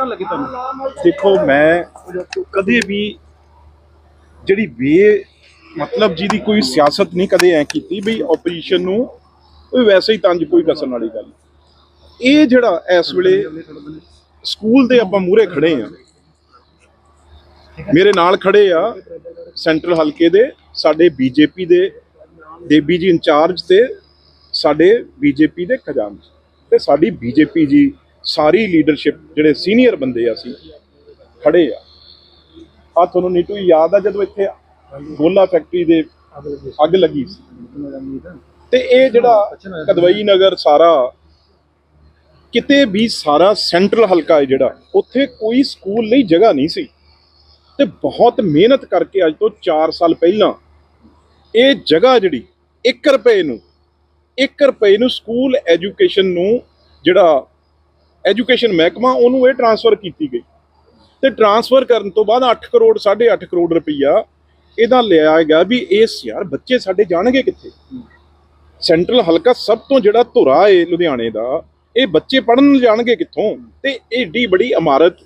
ਤਾਂ ਲੱਗੀ ਤੁਹਾਨੂੰ? ਦੇਖੋ, ਮੈਂ ਕਦੇ ਵੀ ਜਿਹੜੀ ਵੇ ਮਤਲਬ ਜਿਹਦੀ ਕੋਈ ਸਿਆਸਤ ਨਹੀਂ ਕਦੇ ਐ ਕੀਤੀ ਵੀ ਆਪੋਜੀਸ਼ਨ ਨੂੰ ਉਹ ਵੈਸੇ ਹੀ ਤੰਜ ਕੋਈ ਕਸਣ ਵਾਲੀ ਗੱਲ ਇਹ ਜਿਹੜਾ ਇਸ ਵੇਲੇ ਸਕੂਲ ਦੇ ਆਪਾਂ ਮੂਹਰੇ ਖੜੇ ਆ ਮੇਰੇ ਨਾਲ ਖੜੇ ਆ ਸੈਂਟਰਲ ਹਲਕੇ ਦੇ, ਸਾਡੇ ਬੀਜੇਪੀ ਦੇ ਦੇਬੀ ਜੀ ਇੰਚਾਰਜ ਤੇ, ਸਾਡੇ ਬੀਜੇਪੀ ਦੇ ਖਜ਼ਾਨਚੀ ਤੇ ਸਾਡੀ ਬੀਜੇਪੀ ਜੀ ਸਾਰੀ ਲੀਡਰਸ਼ਿਪ ਜਿਹੜੇ ਸੀਨੀਅਰ ਬੰਦੇ ਆ ਸੀ ਖੜੇ ਆ। ਆ ਤੁਹਾਨੂੰ ਨੀਟੂ ਯਾਦ ਆ ਜਦੋਂ ਇੱਥੇ ਗੋਲਾ ਫੈਕਟਰੀ ਦੇ ਅੱਗ ਲੱਗੀ ਸੀ? ਤੇ ਇਹ ਜਿਹੜਾ ਕਦਵਈ ਨਗਰ ਸਾਰਾ, ਕਿਤੇ ਵੀ ਸਾਰਾ ਸੈਂਟਰਲ ਹਲਕਾ ਹੈ ਜਿਹੜਾ, ਉੱਥੇ ਕੋਈ ਸਕੂਲ ਲਈ ਜਗ੍ਹਾ ਨਹੀਂ ਸੀ। ਤੇ ਬਹੁਤ ਮਿਹਨਤ ਕਰਕੇ ਅੱਜ ਤੋਂ 4 ਸਾਲ ਪਹਿਲਾਂ ਇਹ ਜਗ੍ਹਾ ਜਿਹੜੀ 1 ਰੁਪਏ ਨੂੰ 1 ਰੁਪਏ ਨੂੰ ਸਕੂਲ ਐਜੂਕੇਸ਼ਨ ਨੂੰ ਜਿਹੜਾ ਐਜੂਕੇਸ਼ਨ ਮਹਿਕਮਾ, ਉਹਨੂੰ ਇਹ ਟ੍ਰਾਂਸਫਰ ਕੀਤੀ ਗਈ। ਤੇ ਟ੍ਰਾਂਸਫਰ ਕਰਨ ਤੋਂ ਬਾਅਦ 8 ਕਰੋੜ 8.5 ਕਰੋੜ ਰੁਪਈਆ ਇਹਦਾ ਲਿਆ ਗਿਆ ਵੀ ਇਸ ਯਾਰ ਬੱਚੇ ਸਾਡੇ ਜਾਣਗੇ ਕਿੱਥੇ? ਸੈਂਟਰਲ ਹਲਕਾ ਸਭ ਤੋਂ ਜਿਹੜਾ ਧੁਰਾ ਏ ਲੁਧਿਆਣੇ ਦਾ, ਇਹ ਬੱਚੇ ਪੜਨ ਜਾਣਗੇ ਕਿੱਥੋਂ? ਤੇ ਏਡੀ ਬੜੀ ਇਮਾਰਤ,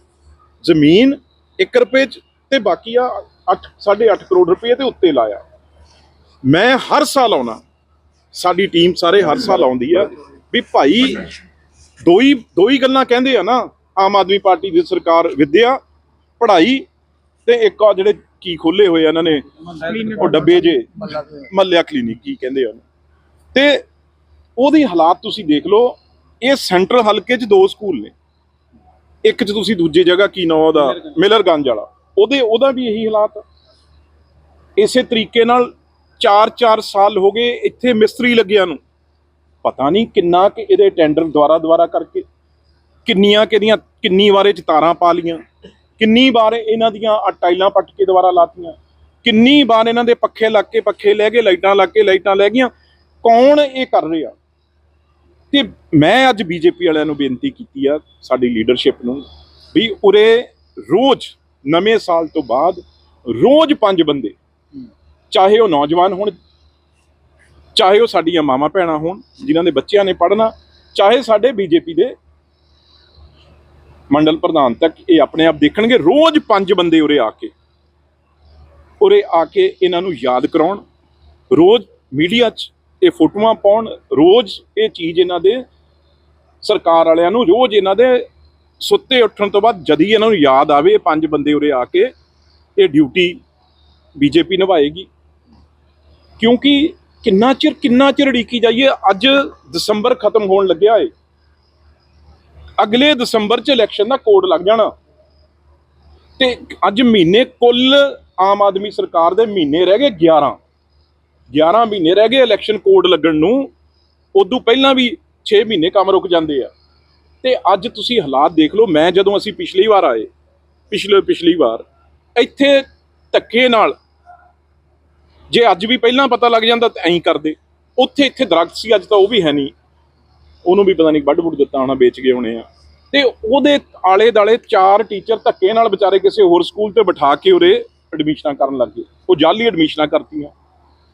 ਜ਼ਮੀਨ 1 ਰੁਪਏ ਚ ਤੇ ਬਾਕੀ ਆ 8 8.5 ਕਰੋੜ ਰੁਪਏ ਤੇ ਉੱਤੇ ਲਾਇਆ। ਮੈਂ ਹਰ ਸਾਲ ਆਉਣਾ। ਸਾਡੀ ਟੀਮ ਸਾਰੇ ਹਰ ਸਾਲ ਆਉਂਦੀ ਆ ਵੀ ਭਾਈ ਦੋ ਹੀ ਦੋ ਹੀ ਗੱਲਾਂ ਕਹਿੰਦੇ ਆ ਨਾ, ਆਮ ਆਦਮੀ ਪਾਰਟੀ ਦੀ ਸਰਕਾਰ ਵਿਦਿਆ, ਪੜ੍ਹਾਈ ਤੇ ਇੱਕ ਆ ਜਿਹੜੇ ਕੀ ਖੋਲੇ ਹੋਏ ਆ ਇਹਨਾਂ ਨੇ, ਉਹ ਡੱਬੇ ਜੇ, ਮੱਲਿਆ ਕਲੀਨਿਕ ਕੀ ਕਹਿੰਦੇ ਆ ਉਹਨੂੰ। ਤੇ ਉਹਦੀ ਹਾਲਾਤ ਤੁਸੀਂ ਦੇਖ ਲਓ, ਇਹ ਸੈਂਟਰਲ ਹਲਕੇ 'ਚ ਦੋ ਸਕੂਲ ਨੇ। ਇੱਕ 'ਚ ਤੁਸੀਂ ਦੂਜੀ ਜਗ੍ਹਾ ਕੀ ਨਾਂ ਉਹਦਾ ਮਿਲਰਗੰਜ ਵਾਲਾ। ਉਹਦੇ, ਉਹਦਾ ਵੀ ਇਹੀ ਹਾਲਾਤ। ਇਸੇ ਤਰੀਕੇ ਨਾਲ 4-4 ਸਾਲ ਹੋ ਗਏ ਇੱਥੇ ਮਿਸਤਰੀ ਲੱਗਿਆ ਨੂੰ। ਪਤਾ ਨਹੀਂ ਕਿੰਨਾ ਕਿ ਇਹਦੇ ਟੈਂਡਰ ਦੁਆਰਾ ਦੁਆਰਾ ਕਰਕੇ ਕਿੰਨੀਆਂ ਕਿਹਦੀਆਂ ਕਿੰਨੀ ਵਾਰੇ ਚ ਤਾਰਾਂ ਪਾ ਲੀਆਂ ਕਿੰਨੀ ਵਾਰ ਇਹਨਾਂ ਦੀਆਂ ਟਾਈਲਾਂ ਪੱਟ ਕੇ ਦੁਬਾਰਾ ਲਾਤੀਆਂ ਕਿੰਨੀ ਵਾਰ ਇਹਨਾਂ ਦੇ ਪੱਖੇ ਲੱਗ ਕੇ ਪੱਖੇ ਲੈ ਗਏ ਲਾਈਟਾਂ ਲੱਗ ਕੇ ਲਾਈਟਾਂ ਲੈ ਗਈਆਂ ਕੌਣ ਇਹ ਕਰ ਰਿਹਾ? ਤੇ ਮੈਂ ਅੱਜ ਬੀਜੇਪੀ ਵਾਲਿਆਂ ਨੂੰ ਬੇਨਤੀ ਕੀਤੀ ਆ ਸਾਡੀ ਲੀਡਰਸ਼ਿਪ ਨੂੰ ਵੀ ਉਰੇ ਰੋਜ਼ ਨਵੇਂ ਸਾਲ ਤੋਂ ਬਾਅਦ ਰੋਜ਼ ਪੰਜ ਬੰਦੇ ਚਾਹੇ ਉਹ ਨੌਜਵਾਨ ਹੋਣ ਚਾਹੇ ਉਹ ਸਾਡੀਆਂ ਮਾਵਾਂ ਭੈਣਾਂ ਹੋਣ, ਜਿਨ੍ਹਾਂ ਦੇ ਬੱਚਿਆਂ ਨੇ ਪੜ੍ਹਨਾ, ਚਾਹੇ ਸਾਡੇ ਬੀਜੇਪੀ ਦੇ ਮੰਡਲ ਪ੍ਰਧਾਨ ਤੱਕ ਇਹ ਆਪਣੇ ਆਪ ਦੇਖਣਗੇ, ਰੋਜ਼ ਪੰਜ ਬੰਦੇ ਉਰੇ ਆ ਕੇ। ਉਰੇ ਆ ਕੇ ਇਹਨਾਂ ਨੂੰ ਯਾਦ ਕਰਾਉਣ, ਰੋਜ਼ ਮੀਡੀਆ 'ਚ ਇਹ ਫੋਟੋਆਂ ਪਾਉਣ, ਰੋਜ਼ ਇਹ ਚੀਜ਼ ਇਹਨਾਂ ਦੇ ਸਰਕਾਰ ਵਾਲਿਆਂ ਨੂੰ, ਰੋਜ਼ ਇਹਨਾਂ ਦੇ ਸੁੱਤੇ ਉੱਠਣ ਤੋਂ ਬਾਅਦ ਜਦ ਇਹਨਾਂ ਨੂੰ ਯਾਦ ਆਵੇ ਪੰਜ ਬੰਦੇ ਉਰੇ ਆ ਕੇ ਇਹ ਡਿਊਟੀ ਬੀਜੇਪੀ ਨਿਭਾਏਗੀ। ਕਿਉਂਕਿ ਕਿੰਨਾ ਚਿਰ ਕਿੰਨਾ ਚਿਰ ਢੀਕੀ ਜਾਈਏ? ਅੱਜ ਦਸੰਬਰ ਖਤਮ ਹੋਣ ਲੱਗਿਆ ਏ। ਅਗਲੇ ਦਸੰਬਰ ਚ ਇਲੈਕਸ਼ਨ ਦਾ ਕੋਡ ਲੱਗ ਜਾਣਾ। ਤੇ ਅੱਜ ਮਹੀਨੇ ਕੁੱਲ ਆਮ ਆਦਮੀ ਸਰਕਾਰ ਦੇ ਮਹੀਨੇ ਰਹਿ ਗਏ 11 11 ਮਹੀਨੇ ਰਹਿ ਗਏ ਇਲੈਕਸ਼ਨ ਕੋਡ ਲੱਗਣ ਨੂੰ। ਉਦੋਂ ਪਹਿਲਾਂ ਵੀ 6 ਮਹੀਨੇ ਕੰਮ ਰੁਕ ਜਾਂਦੇ ਆ। ਤੇ ਅੱਜ ਤੁਸੀਂ ਹਾਲਾਤ ਦੇਖ ਲਓ, ਮੈਂ ਜਦੋਂ ਅਸੀਂ ਪਿਛਲੀ ਵਾਰ ਆਏ, ਪਿਛਲੇ, ਪਿਛਲੀ ਵਾਰ, ਇੱਥੇ ਧੱਕੇ ਨਾਲ ਜੇ ਅੱਜ ਵੀ ਪਹਿਲਾਂ ਪਤਾ ਲੱਗ ਜਾਂਦਾ ਤਾਂ ਐਂ ਕਰਦੇ। ਉੱਥੇ ਇੱਥੇ ਦਰਖਤ ਸੀ, ਅੱਜ ਤਾਂ ਉਹ ਵੀ ਹੈ ਨਹੀਂ। ਉਹਨੂੰ ਵੀ ਪਤਾ ਨਹੀਂ ਵੱਢ ਵੁੱਢ ਦਿੱਤਾ ਹੋਣਾ, ਵੇਚ ਗਏ ਹੋਣੇ ਆ। ਤੇ ਉਹਦੇ ਆਲੇ ਦਾਲੇ ਚਾਰ ਟੀਚਰ ਧੱਕੇ ਨਾਲ ਵਿਚਾਰੇ ਕਿਸੇ ਹੋਰ ਸਕੂਲ ਤੇ ਬਿਠਾ ਕੇ ਉਰੇ ਐਡਮਿਸ਼ਨਾਂ ਕਰਨ ਲੱਗ ਗਏ। ਉਹ ਜਾਲੀ ਐਡਮਿਸ਼ਨਾਂ ਕਰਤੀਆਂ।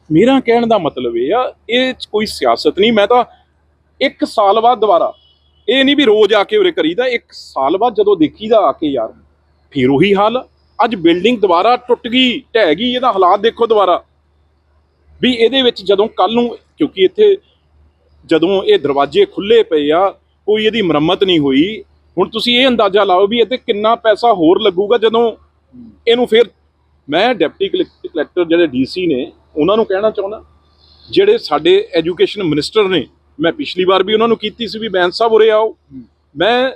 ਮੇਰਾ ਕਹਿਣ ਦਾ ਮਤਲਬ ਇਹ ਆ, ਇਹ 'ਚ ਕੋਈ ਸਿਆਸਤ ਨਹੀਂ। ਮੈਂ ਤਾਂ ਇੱਕ ਸਾਲ ਬਾਅਦ ਦੁਬਾਰਾ, ਇਹ ਨਹੀਂ ਵੀ ਰੋਜ਼ ਆ ਕੇ ਉਰੇ ਕਰੀਦਾ, ਇੱਕ ਸਾਲ ਬਾਅਦ ਜਦੋਂ ਦੇਖੀਦਾ ਆ ਕੇ ਯਾਰ, ਫਿਰ ਉਹੀ ਹਾਲ। ਅੱਜ ਬਿਲਡਿੰਗ ਦੁਬਾਰਾ ਟੁੱਟ ਗਈ, ਢਹਿ ਗਈ, ਇਹਦਾ ਹਾਲਾਤ ਦੇਖੋ ਦੁਬਾਰਾ। ਵੀ ਇਹਦੇ ਵਿੱਚ ਜਦੋਂ ਕੱਲ ਨੂੰ, ਕਿਉਂਕਿ ਇੱਥੇ ਜਦੋਂ ਇਹ ਦਰਵਾਜ਼ੇ ਖੁੱਲੇ ਪਏ ਆ, ਕੋਈ ਇਹਦੀ ਮੁਰੰਮਤ ਨਹੀਂ ਹੋਈ। ਹੁਣ ਤੁਸੀਂ ਇਹ ਅੰਦਾਜ਼ਾ ਲਾਓ ਵੀ ਇੱਥੇ ਕਿੰਨਾ ਪੈਸਾ ਹੋਰ ਲੱਗੂਗਾ ਜਦੋਂ ਇਹਨੂੰ ਫਿਰ ਮੈਂ ਡਿਪਟੀ ਕਲੈਕਟਰ ਜਿਹੜੇ ਡੀਸੀ ਨੇ, ਉਹਨਾਂ ਨੂੰ ਕਹਿਣਾ ਚਾਹੁੰਦਾ। ਜਿਹੜੇ ਸਾਡੇ ਐਜੂਕੇਸ਼ਨ ਮਿਨਿਸਟਰ ਨੇ, ਮੈਂ ਪਿਛਲੀ ਵਾਰ ਵੀ ਉਹਨਾਂ ਨੂੰ ਕੀਤੀ ਸੀ ਵੀ ਬੈਂਸ ਸਾਹਿਬ ਉਰੇ ਆਓ। ਮੈਂ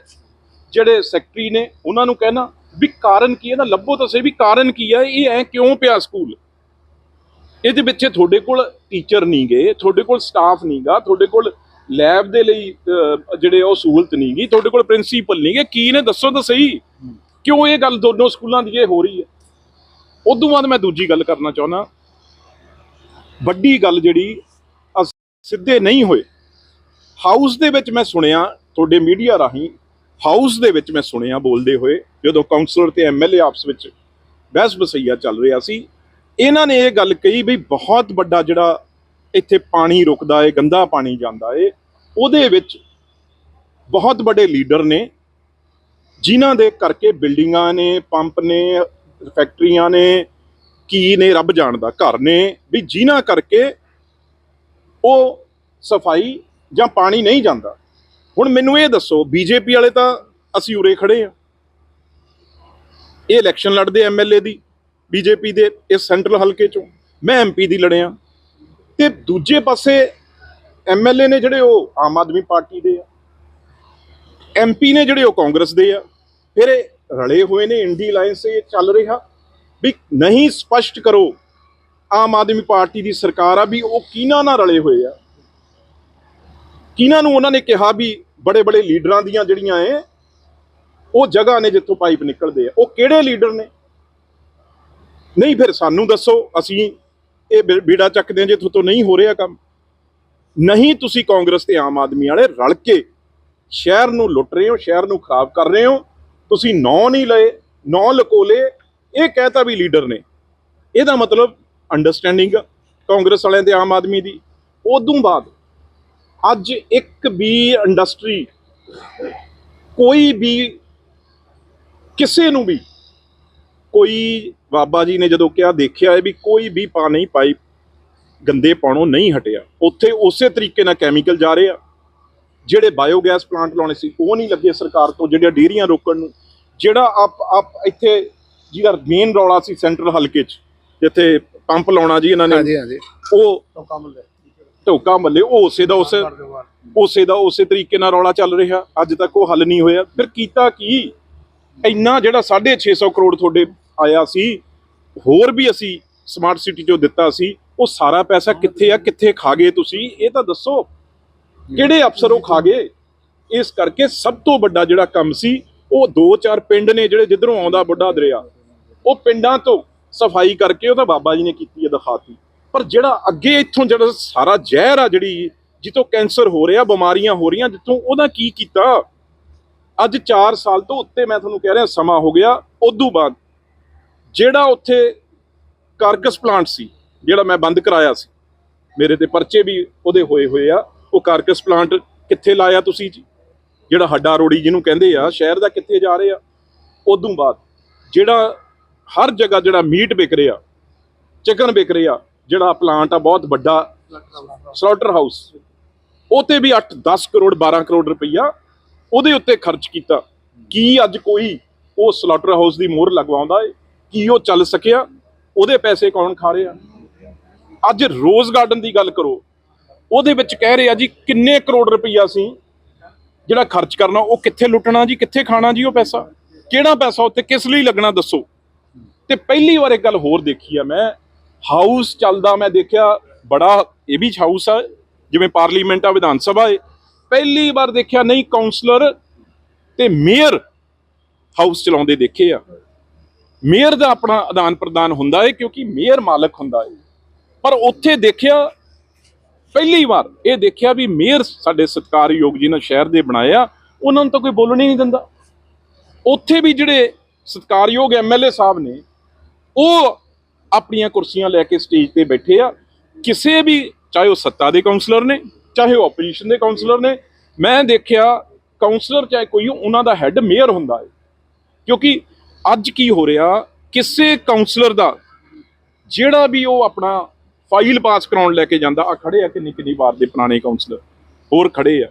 ਜਿਹੜੇ ਸੈਕਟਰੀ ਨੇ, ਉਹਨਾਂ ਨੂੰ ਕਹਿਣਾ ਵੀ ਕਾਰਨ ਕੀ ਹੈ? ਨਾ, ਲੱਭੋ ਤਾਂ ਸਹੀ ਵੀ ਕਾਰਨ ਕੀ ਹੈ? ਇਹ ਐ ਕਿਉਂ ਪਿਆ ਸਕੂਲ? ਇਹਦੇ ਵਿੱਚ ਤੁਹਾਡੇ ਕੋਲ ਟੀਚਰ ਨਹੀਂ ਗਏ ਤੁਹਾਡੇ ਕੋਲ ਸਟਾਫ ਨਹੀਂਗਾ, ਤੁਹਾਡੇ ਕੋਲ ਲੈਬ ਦੇ ਲਈ ਜਿਹੜੇ ਉਹ ਸਹੂਲਤ ਨਹੀਂ ਗਈ ਤੁਹਾਡੇ ਕੋਲ ਪ੍ਰਿੰਸੀਪਲ ਨਹੀਂ ਗਏ ਕੀ ਨੇ ਦੱਸੋ ਤਾਂ ਸਹੀ? ਕਿਉਂ ਇਹ ਗੱਲ ਦੋਨੋਂ ਸਕੂਲਾਂ ਦੀ ਇਹ ਹੋ ਰਹੀ ਹੈ? ਉਦੋਂ ਬਾਅਦ ਮੈਂ ਦੂਜੀ ਗੱਲ ਕਰਨਾ ਚਾਹੁੰਦਾ, ਵੱਡੀ ਗੱਲ ਜਿਹੜੀ, ਅਸ- ਸਿੱਧੇ ਨਹੀਂ ਹੋਏ। ਹਾਊਸ ਦੇ ਵਿੱਚ ਮੈਂ ਸੁਣਿਆ, ਤੁਹਾਡੇ ਮੀਡੀਆ ਰਾਹੀਂ ਹਾਊਸ ਦੇ ਵਿੱਚ ਮੈਂ ਸੁਣਿਆ ਬੋਲਦੇ ਹੋਏ, ਜਦੋਂ ਕਾਉਂਸਲਰ ਤੇ ਐਮਐਲਏ ਆਪਸ ਵਿੱਚ ਬਹਿਸ ਬਸਈਆ ਚੱਲ ਰਿਹਾ ਸੀ ਇਹਨਾਂ ਨੇ ਇਹ ਗੱਲ ਕਹੀ ਵੀ ਬਹੁਤ ਵੱਡਾ ਜਿਹੜਾ ਇੱਥੇ ਪਾਣੀ ਰੁਕਦਾ ਏ, ਗੰਦਾ ਪਾਣੀ ਜਾਂਦਾ ਏ, ਉਹਦੇ ਵਿੱਚ ਬਹੁਤ ਵੱਡੇ ਲੀਡਰ ਨੇ, ਜਿਨ੍ਹਾਂ ਦੇ ਕਰਕੇ ਬਿਲਡਿੰਗਾਂ ਨੇ, ਪੰਪ ਨੇ, ਫੈਕਟਰੀਆਂ ਨੇ, ਕੀ ਨੇ, ਰੱਬ ਜਾਣਦਾ, ਘਰ ਨੇ, ਵੀ ਜਿਨ੍ਹਾਂ ਕਰਕੇ ਉਹ ਸਫ਼ਾਈ ਜਾਂ ਪਾਣੀ ਨਹੀਂ ਜਾਂਦਾ। ਹੁਣ ਮੈਨੂੰ ਇਹ ਦੱਸੋ, ਬੀਜੇਪੀ ਵਾਲੇ ਤਾਂ ਅਸੀਂ ਉਰੇ ਖੜੇ ਆ। ਇਹ ਇਲੈਕਸ਼ਨ ਲੜਦੇ ਐਮਐਲਏ ਦੀ। ਬੀਜੇਪੀ ਦੇ ਇਸ ਸੈਂਟਰਲ ਹਲਕੇ ਚੋਂ ਮੈਂ ਐਮਪੀ ਦੀ ਲੜਿਆ। ਤੇ ਦੂਜੇ ਪਾਸੇ ਐਮਐਲਏ ਨੇ ਜਿਹੜੇ ਉਹ ਆਮ ਆਦਮੀ ਪਾਰਟੀ ਦੇ ਆ ਐਮਪੀ ਨੇ ਜਿਹੜੇ ਉਹ ਕਾਂਗਰਸ ਦੇ ਆ, ਫਿਰ ਇਹ ਰਲੇ ਹੋਏ ਨੇ ਇੰਡੀ ਅਲਾਈਅੰਸ ਇਹ ਚੱਲ ਰਿਹਾ ਵੀ ਨਹੀਂ ਸਪਸ਼ਟ ਕਰੋ ਆਮ ਆਦਮੀ ਪਾਰਟੀ ਦੀ ਸਰਕਾਰ ਆ ਵੀ ਉਹ ਕਿਹਨਾਂ ਨਾਲ ਰਲੇ ਹੋਏ ਆ। ਕਿਹਨਾਂ ਨੂੰ ਉਹਨਾਂ ਨੇ ਕਿਹਾ ਵੀ ਬੜੇ ਬੜੇ ਲੀਡਰਾਂ ਦੀਆਂ ਜਿਹੜੀਆਂ ਐ, ਉਹ ਜਗ੍ਹਾ ਨੇ ਜਿੱਥੋਂ ਪਾਈਪ ਨਿਕਲਦੇ ਆ। ਉਹ ਕਿਹੜੇ ਲੀਡਰ ਨੇ? ਨਹੀਂ, ਫਿਰ ਸਾਨੂੰ ਦੱਸੋ, ਅਸੀਂ ਇਹ ਬੀ- ਬੀੜਾ ਚੱਕਦੇ ਹਾਂ ਜੇ ਤੁਹਾਡੇ ਨਹੀਂ ਹੋ ਰਿਹਾ ਕੰਮ। ਨਹੀਂ, ਤੁਸੀਂ ਕਾਂਗਰਸ ਤੇ ਆਮ ਆਦਮੀ ਵਾਲੇ ਰਲ ਕੇ ਸ਼ਹਿਰ ਨੂੰ ਲੁੱਟ ਰਹੇ ਹੋ, ਸ਼ਹਿਰ ਨੂੰ ਖਰਾਬ ਕਰ ਰਹੇ ਹੋ, ਤੁਸੀਂ ਨੌ ਨਹੀਂ ਲਏ, ਨੌ ਲਕੋਲੇ, ਇਹ ਕਹਿਤਾ ਵੀ ਲੀਡਰ ਨੇ। ਇਹਦਾ ਮਤਲਬ ਅੰਡਰਸਟੈਂਡਿੰਗ ਕਾਂਗਰਸ ਵਾਲਿਆਂ ਤੇ ਆਮ ਆਦਮੀ ਦੀ। ਉਦੋਂ ਬਾਅਦ ਅੱਜ ਇੱਕ ਵੀ ਇੰਡਸਟਰੀ ਕੋਈ ਵੀ ਕਿਸੇ ਨੂੰ ਵੀ ਕੋਈ ਬਾਬਾ ਜੀ ਨੇ ਜਦੋਂ ਕਿਹਾ ਦੇਖਿਆ ਹੈ ਵੀ ਕੋਈ ਵੀ ਪਾ ਨਹੀਂ ਪਾਈਪ ਗੰਦੇ ਪਾਣੋਂ ਨਹੀਂ ਹਟਿਆ। ਉੱਥੇ ਉਸੇ ਤਰੀਕੇ ਨਾਲ ਕੈਮੀਕਲ ਜਾ ਰਹੇ ਆ। ਜਿਹੜੇ ਬਾਇਓਗੈਸ ਪਲਾਂਟ ਲਾਉਣੇ ਸੀ ਉਹ ਨਹੀਂ ਲੱਗੇ ਸਰਕਾਰ ਤੋਂ ਜਿਹੜੀਆਂ ਡੇਰੀਆਂ ਰੋਕਣ ਨੂੰ। ਜਿਹੜਾ ਆਪ ਆਪ ਇੱਥੇ ਜਿਹਦਾ ਮੇਨ ਰੌਲਾ ਸੀ ਸੈਂਟਰਲ ਹਲਕੇ 'ਚ ਜਿੱਥੇ ਪੰਪ ਲਾਉਣਾ ਜੀ ਇਹਨਾਂ ਨੇ ਹਾਂਜੀ ਹਾਂਜੀ। ਉਹ ਢੋਕਾ ਮੱਲੇ ਉਹ ਉਸੇ ਦਾ ਉਸੇ ਉਸੇ ਦਾ ਉਸੇ ਤਰੀਕੇ ਨਾਲ ਰੌਲਾ ਚੱਲ ਰਿਹਾ। ਅੱਜ ਤੱਕ ਉਹ ਹੱਲ ਨਹੀਂ ਹੋਇਆ। ਫਿਰ ਕੀਤਾ ਕੀ? ਇੰਨਾ ਜਿਹੜਾ 650 ਕਰੋੜ ਤੁਹਾਡੇ ਆਇਆ ਸੀ ਹੋਰ ਵੀ ਅਸੀਂ ਸਮਾਰਟ ਸਿਟੀ ਚੋਂ ਦਿੱਤਾ ਸੀ ਉਹ ਸਾਰਾ ਪੈਸਾ ਕਿੱਥੇ ਆ ਕਿੱਥੇ ਖਾ ਗਏ ਤੁਸੀਂ ਇਹ ਤਾਂ ਦੱਸੋ। ਕਿਹੜੇ ਅਫਸਰ ਉਹ ਖਾ ਗਏ? ਇਸ ਕਰਕੇ ਸਭ ਤੋਂ ਵੱਡਾ ਜਿਹੜਾ ਕੰਮ ਸੀ ਉਹ ਦੋ ਚਾਰ ਪਿੰਡ ਨੇ ਜਿਹੜੇ ਜਿੱਧਰੋਂ ਆਉਂਦਾ ਵੱਡਾ ਦਰਿਆ ਉਹ ਪਿੰਡਾਂ ਤੋਂ ਸਫ਼ਾਈ ਕਰਕੇ ਉਹ ਤਾਂ ਬਾਬਾ ਜੀ ਨੇ ਕੀਤੀ ਹੈ ਦਿਖਾਤੀ। ਪਰ ਜਿਹੜਾ ਅੱਗੇ ਇੱਥੋਂ ਜਿਹੜਾ ਸਾਰਾ ਜ਼ਹਿਰ ਆ ਜਿਹੜੀ ਜਿੱਥੋਂ ਕੈਂਸਰ ਹੋ ਰਿਹਾ ਬਿਮਾਰੀਆਂ ਹੋ ਰਹੀਆਂ ਜਿੱਥੋਂ ਉਹਦਾ ਕੀ ਕੀਤਾ? ਅੱਜ 4 ਸਾਲ ਤੋਂ ਉੱਤੇ ਮੈਂ ਤੁਹਾਨੂੰ ਕਹਿ ਰਿਹਾ ਸਮਾਂ ਹੋ ਗਿਆ ਉਦੋਂ ਬਾਅਦ ਜਿਹੜਾ ਉੱਥੇ ਕਾਰਕਸ ਪਲਾਂਟ ਸੀ, ਜਿਹੜਾ ਮੈਂ ਬੰਦ ਕਰਾਇਆ ਸੀ, ਮੇਰੇ ਤੇ ਪਰਚੇ ਵੀ ਉਹਦੇ ਹੋਏ ਹੋਏ ਆ, ਉਹ ਕਾਰਕਸ ਪਲਾਂਟ ਕਿੱਥੇ ਲਾਇਆ ਤੁਸੀਂ ਜੀ? ਜਿਹੜਾ ਹੱਡਾ ਰੋੜੀ ਜਿਹਨੂੰ ਕਹਿੰਦੇ ਆ, ਸ਼ਹਿਰ ਦਾ ਕਿੱਥੇ ਜਾ ਰਹੇ ਆ? ਉਦੋਂ ਬਾਅਦ ਜਿਹੜਾ ਹਰ ਜਗ੍ਹਾ ਜਿਹੜਾ ਮੀਟ ਵਿਕ ਰਿਹਾ, ਚਿਕਨ ਵਿਕ ਰਿਹਾ, ਜਿਹੜਾ ਪਲਾਂਟ ਆ ਬਹੁਤ ਵੱਡਾ ਸਲਾਟਰ ਹਾਊਸ ਉਹ ਤੇ ਵੀ 8 10 ਕਰੋੜ 12 ਕਰੋੜ ਰੁਪਈਆ ਉਹਦੇ ਉੱਤੇ ਖਰਚ ਕੀਤਾ। ਕੀ ਅੱਜ ਕੋਈ ਉਹ ਸਲਾਟਰ ਹਾਊਸ ਦੀ ਮੋਹਰ ਲਗਵਾਉਂਦਾ ਏ? ਕੀ ਉਹ ਚੱਲ ਸਕਿਆ? ਉਹਦੇ ਪੈਸੇ ਕੌਣ ਖਾ ਰਿਹਾ? ਅੱਜ ਰੋਜ਼ ਗਾਰਡਨ ਦੀ ਗੱਲ ਕਰੋ। ਉਹਦੇ ਵਿੱਚ ਕਹਿ ਰਹੇ ਆ ਜੀ, ਕਿੰਨੇ ਕਰੋੜ ਰੁਪਈਆ ਸੀ ਜਿਹੜਾ ਖਰਚ ਕਰਨਾ, ਉਹ ਕਿੱਥੇ ਲੁੱਟਣਾ ਜੀ, ਕਿੱਥੇ ਖਾਣਾ ਜੀ ਉਹ ਪੈਸਾ? ਕਿਹੜਾ ਪੈਸਾ ਉੱਤੇ ਕਿਸ ਲਈ ਲੱਗਣਾ ਦੱਸੋ? ਤੇ ਪਹਿਲੀ ਵਾਰ ਇੱਕ ਗੱਲ ਹੋਰ ਦੇਖੀ ਆ ਮੈਂ। ਹਾਊਸ ਚੱਲਦਾ ਮੈਂ ਦੇਖਿਆ, ਬੜਾ ਇਹ ਵੀ ਹਾਊਸ ਆ, ਜਿਵੇਂ ਪਾਰਲੀਮੈਂਟ ਆ, ਵਿਧਾਨ ਸਭਾ ਹੈ ਪਹਿਲੀ ਵਾਰ ਦੇਖਿਆ, ਨਹੀਂ ਕਾਉਂਸਲਰ ਤੇ ਮੇਅਰ ਹਾਊਸ ਚਲਾਉਂਦੇ ਦੇਖੇ ਆ। ਮੇਅਰ ਦਾ ਆਪਣਾ ਆਦਾਨ ਪ੍ਰਦਾਨ ਹੁੰਦਾ ਹੈ ਕਿਉਂਕਿ ਮੇਅਰ ਮਾਲਕ ਹੁੰਦਾ ਹੈ ਪਰ ਉੱਥੇ ਦੇਖਿਆ, ਪਹਿਲੀ ਵਾਰ ਇਹ ਦੇਖਿਆ ਵੀ ਮੇਅਰ ਸਾਡੇ ਸਤਿਕਾਰਯੋਗ ਜਿਹਨਾਂ ਸ਼ਹਿਰ ਦੇ ਬਣਾਇਆ ਉਹਨਾਂ ਨੂੰ ਤਾਂ ਕੋਈ ਬੋਲਣ ਹੀ ਨਹੀਂ ਦਿੰਦਾ। ਉੱਥੇ ਵੀ ਜਿਹੜੇ ਸਤਿਕਾਰਯੋਗ ਐਮਐਲਏ ਸਾਹਿਬ ਨੇ, ਉਹ ਆਪਣੀਆਂ ਕੁਰਸੀਆਂ ਲੈ ਕੇ ਸਟੇਜ ਤੇ ਬੈਠੇ ਆ। ਕਿਸੇ ਵੀ, ਚਾਹੇ ਉਹ ਸੱਤਾ ਦੇ ਕਾਉਂਸਲਰ ਨੇ, ਚਾਹੇ ਉਹ ਆਪੋਜੀਸ਼ਨ ਦੇ ਕਾਉਂਸਲਰ ਨੇ, ਮੈਂ ਦੇਖਿਆ ਕਾਉਂਸਲਰ ਚਾਹੇ ਕੋਈ ਉਹਨਾਂ ਦਾ ਹੈੱਡ ਮੇਅਰ ਹੁੰਦਾ ਹੈ ਕਿਉਂਕਿ ਅੱਜ ਕੀ ਹੋ ਰਿਹਾ? ਕਿਸੇ ਕਾਉਂਸਲਰ ਦਾ ਜਿਹੜਾ ਵੀ ਉਹ ਆਪਣਾ ਫਾਈਲ ਪਾਸ ਕਰਾਉਣ ਲੈ ਕੇ ਜਾਂਦਾ ਆ ਖੜੇ ਆ ਕਿੰਨੀ ਕਿੰਨੀ ਵਾਰ ਦੇ ਪੁਰਾਣੇ ਕਾਉਂਸਲਰ ਹੋਰ ਖੜੇ ਆ।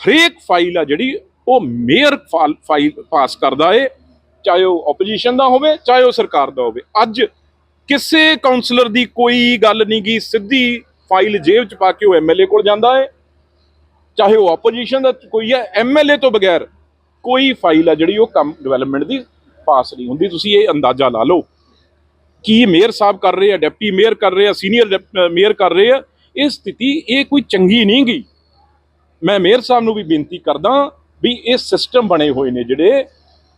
ਹਰੇਕ ਫਾਈਲ ਆ ਜਿਹੜੀ ਉਹ ਮੇਅਰ ਫਾਈਲ ਪਾਸ ਕਰਦਾ ਏ, ਚਾਹੇ ਉਹ ਆਪੋਜੀਸ਼ਨ ਦਾ ਹੋਵੇ, ਚਾਹੇ ਉਹ ਸਰਕਾਰ ਦਾ ਹੋਵੇ। ਅੱਜ ਕਿਸੇ ਕਾਉਂਸਲਰ ਦੀ ਕੋਈ ਗੱਲ ਨਹੀਂ ਗਈ ਸਿੱਧੀ ਫਾਈਲ ਜੇਬ 'ਚ ਪਾ ਕੇ ਉਹ ਐਮਐਲਏ ਕੋਲ ਜਾਂਦਾ ਏ। ਚਾਹੇ ਉਹ ਆਪੋਜੀਸ਼ਨ ਦਾ ਕੋਈ ਹੈ ਐਮਐਲਏ ਤੋਂ ਬਗੈਰ ਕੋਈ ਫਾਈਲ ਆ ਜਿਹੜੀ ਉਹ ਕੰਮ ਡਿਵੈਲਪਮੈਂਟ ਦੀ ਪਾਸ ਨਹੀਂ ਹੁੰਦੀ, ਤੁਸੀਂ ਇਹ ਅੰਦਾਜ਼ਾ ਲਾ ਲਓ। ਕੀ ਮੇਅਰ ਸਾਹਿਬ ਕਰ ਰਹੇ ਆ, ਡਿਪਟੀ ਮੇਅਰ ਕਰ ਰਹੇ ਆ, ਸੀਨੀਅਰ ਮੇਅਰ ਕਰ ਰਹੇ ਆ, ਇਹ ਸਥਿਤੀ ਇਹ ਕੋਈ ਚੰਗੀ ਨਹੀਂ ਗਈ ਮੈਂ ਮੇਅਰ ਸਾਹਿਬ ਨੂੰ ਵੀ ਬੇਨਤੀ ਕਰਦਾ ਵੀ ਇਹ ਸਿਸਟਮ ਬਣੇ ਹੋਏ ਨੇ ਜਿਹੜੇ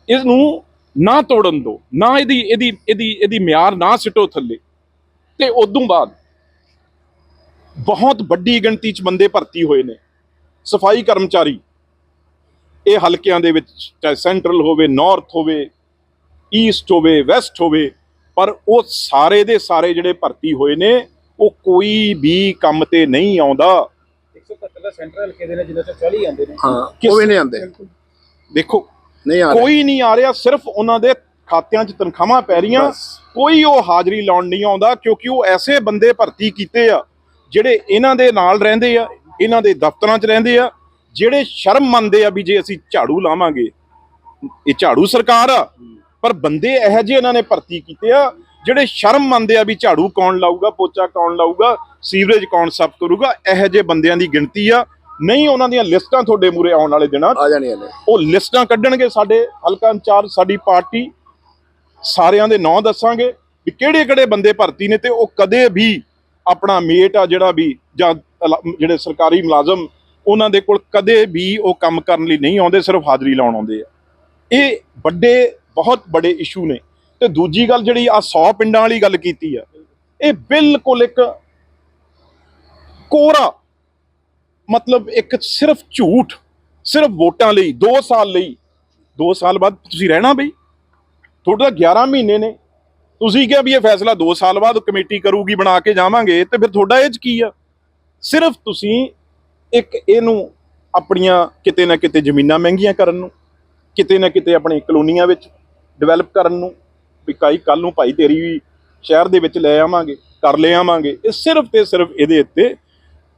ਇਸ ਨੂੰ ਨਾ ਤੋੜਨ ਦਿਓ ਨਾ ਇਹਦੀ ਇਹਦੀ ਇਹਦੀ ਇਹਦੀ ਮਿਆਰ ਨਾ ਸਿੱਟੋ ਥੱਲੇ। ਤੇ ਉਦੋਂ ਬਾਅਦ ਬਹੁਤ ਵੱਡੀ ਗਿਣਤੀ ਚ ਬੰਦੇ ਭਰਤੀ ਹੋਏ ਨੇ। ਸਫ਼ਾਈ ਕਰਮਚਾਰੀ, ਇਹ ਹਲਕਿਆਂ ਦੇ ਵਿੱਚ, ਚਾਹੇ ਸੈਂਟਰਲ ਹੋਵੇ, ਨਾਰਥ ਹੋਵੇ ਈਸਟ ਹੋਵੇ ਵੈਸਟ ਹੋਵੇ ਪਰ ਉਹ ਸਾਰੇ ਦੇ ਸਾਰੇ ਜਿਹੜੇ ਭਰਤੀ ਹੋਏ ਨੇ ਉਹ ਕੋਈ ਵੀ ਕੰਮ ਤੇ ਨਹੀਂ ਆਉਂਦਾ। 170 ਦਾ ਸੈਂਟਰਲ ਹਲਕੇ ਦੇ ਨੇ ਜਿੰਨੇ ਤੋਂ 40 ਆਉਂਦੇ ਨੇ। ਹਾਂ ਉਹ ਵੀ ਨਹੀਂ ਆਉਂਦੇ। ਦੇਖੋ ਨਹੀਂ ਆ ਰਿਹਾ। ਕੋਈ ਨਹੀਂ ਆ ਰਿਹਾ ਸਿਰਫ ਉਹਨਾਂ ਦੇ ਖਾਤਿਆਂ 'ਚ ਤਨਖਾਹਾਂ ਪੈ ਰਹੀਆਂ। ਕੋਈ ਉਹ ਹਾਜ਼ਰੀ ਲਾਉਣ ਨਹੀਂ ਆਉਂਦਾ ਕਿਉਂਕਿ ਉਹ ਐਸੇ ਬੰਦੇ ਭਰਤੀ ਕੀਤੇ ਆ ਜਿਹੜੇ ਇਹਨਾਂ ਦੇ ਨਾਲ ਰਹਿੰਦੇ ਆ ਇਹਨਾਂ ਦੇ ਦਫ਼ਤਰਾਂ 'ਚ ਰਹਿੰਦੇ ਆ ਜਿਹੜੇ ਸ਼ਰਮ ਮੰਨਦੇ ਆ ਵੀ ਜੇ ਅਸੀਂ ਝਾੜੂ ਲਾਵਾਂਗੇ। ਇਹ ਝਾੜੂ ਸਰਕਾਰ ਆ ਪਰ ਬੰਦੇ ਇਹੋ ਜਿਹੇ ਇਹਨਾਂ ਨੇ ਭਰਤੀ ਕੀਤੇ ਆ ਜਿਹੜੇ ਸ਼ਰਮ ਮੰਨਦੇ ਆ ਵੀ ਝਾੜੂ ਕੌਣ ਲਾਊਗਾ ਪੋਚਾ ਕੌਣ ਲਾਊਗਾ ਸੀਵਰੇਜ ਕੌਣ ਸਾਫ਼ ਕਰੂਗਾ ਇਹੋ ਜਿਹੇ ਬੰਦਿਆਂ ਦੀ ਗਿਣਤੀ ਆ। ਨਹੀਂ ਉਹਨਾਂ ਦੀਆਂ ਲਿਸਟਾਂ ਤੁਹਾਡੇ ਮੂਰੇ ਆਉਣ ਵਾਲੇ ਦਿਨਾਂ ਆ ਜਾਣੀਆਂ ਨੇ। ਉਹ ਲਿਸਟਾਂ ਕੱਢਣਗੇ ਸਾਡੇ ਹਲਕਾ ਇੰਚਾਰਜ ਸਾਡੀ ਪਾਰਟੀ। ਸਾਰਿਆਂ ਦੇ ਨਾਂ ਦੱਸਾਂਗੇ ਵੀ ਕਿਹੜੇ ਕਿਹੜੇ ਬੰਦੇ ਭਰਤੀ ਨੇ ਤੇ ਉਹ ਕਦੇ ਵੀ ਆਪਣਾ ਮੇਟ ਆ ਜਿਹੜਾ ਵੀ ਜਾਂ ਜਿਹੜੇ ਸਰਕਾਰੀ ਮੁਲਾਜ਼ਮ ਉਹਨਾਂ ਦੇ ਕੋਲ ਕਦੇ ਵੀ ਉਹ ਕੰਮ ਕਰਨ ਲਈ ਨਹੀਂ ਆਉਂਦੇ ਸਿਰਫ ਹਾਜ਼ਰੀ ਲਾਉਣ ਆਉਂਦੇ ਆ। ਇਹ ਵੱਡੇ ਬਹੁਤ ਬੜੇ ਇਸ਼ੂ ਨੇ। ਤੇ ਦੂਜੀ ਗੱਲ ਜਿਹੜੀ ਆ 100 ਪਿੰਡਾਂ ਵਾਲੀ ਗੱਲ ਕੀਤੀ ਆ, ਇਹ ਬਿਲਕੁਲ ਇੱਕ ਕੋਰਾ, ਮਤਲਬ ਇੱਕ ਸਿਰਫ ਝੂਠ, ਸਿਰਫ ਵੋਟਾਂ ਲਈ 2 ਸਾਲ ਲਈ। 2 ਸਾਲ ਬਾਅਦ ਤੁਸੀਂ ਰਹਿਣਾ ਬਈ। ਤੁਹਾਡਾ 11 ਮਹੀਨੇ ਨੇ। ਤੁਸੀਂ ਕਿਹਾ ਵੀ ਇਹ ਫੈਸਲਾ 2 ਸਾਲ ਬਾਅਦ ਕਮੇਟੀ ਕਰੂਗੀ, ਬਣਾ ਕੇ ਜਾਵਾਂਗੇ, ਤੇ ਫਿਰ ਤੁਹਾਡਾ ਇਹ ਚ ਕੀ ਆ? ਸਿਰਫ ਤੁਸੀਂ ਇੱਕ ਇਹਨੂੰ ਆਪਣੀਆਂ ਕਿਤੇ ਨਾ ਕਿਤੇ ਜ਼ਮੀਨਾਂ ਮਹਿੰਗੀਆਂ ਕਰਨ ਨੂੰ, ਕਿਤੇ ਨਾ ਕਿਤੇ ਆਪਣੇ ਕਲੋਨੀਆਂ ਵਿੱਚ ਡਿਵੈਲਪ ਕਰਨ ਨੂੰ ਵੀ ਕਾਈ ਕੱਲ ਨੂੰ ਭਾਈ ਤੇਰੀ ਵੀ ਸ਼ਹਿਰ ਦੇ ਵਿੱਚ ਲੈ ਆਵਾਂਗੇ, ਕਰ ਲੈ ਆਵਾਂਗੇ, ਇਹ ਸਿਰਫ ਤੇ ਸਿਰਫ ਇਹਦੇ ਉੱਤੇ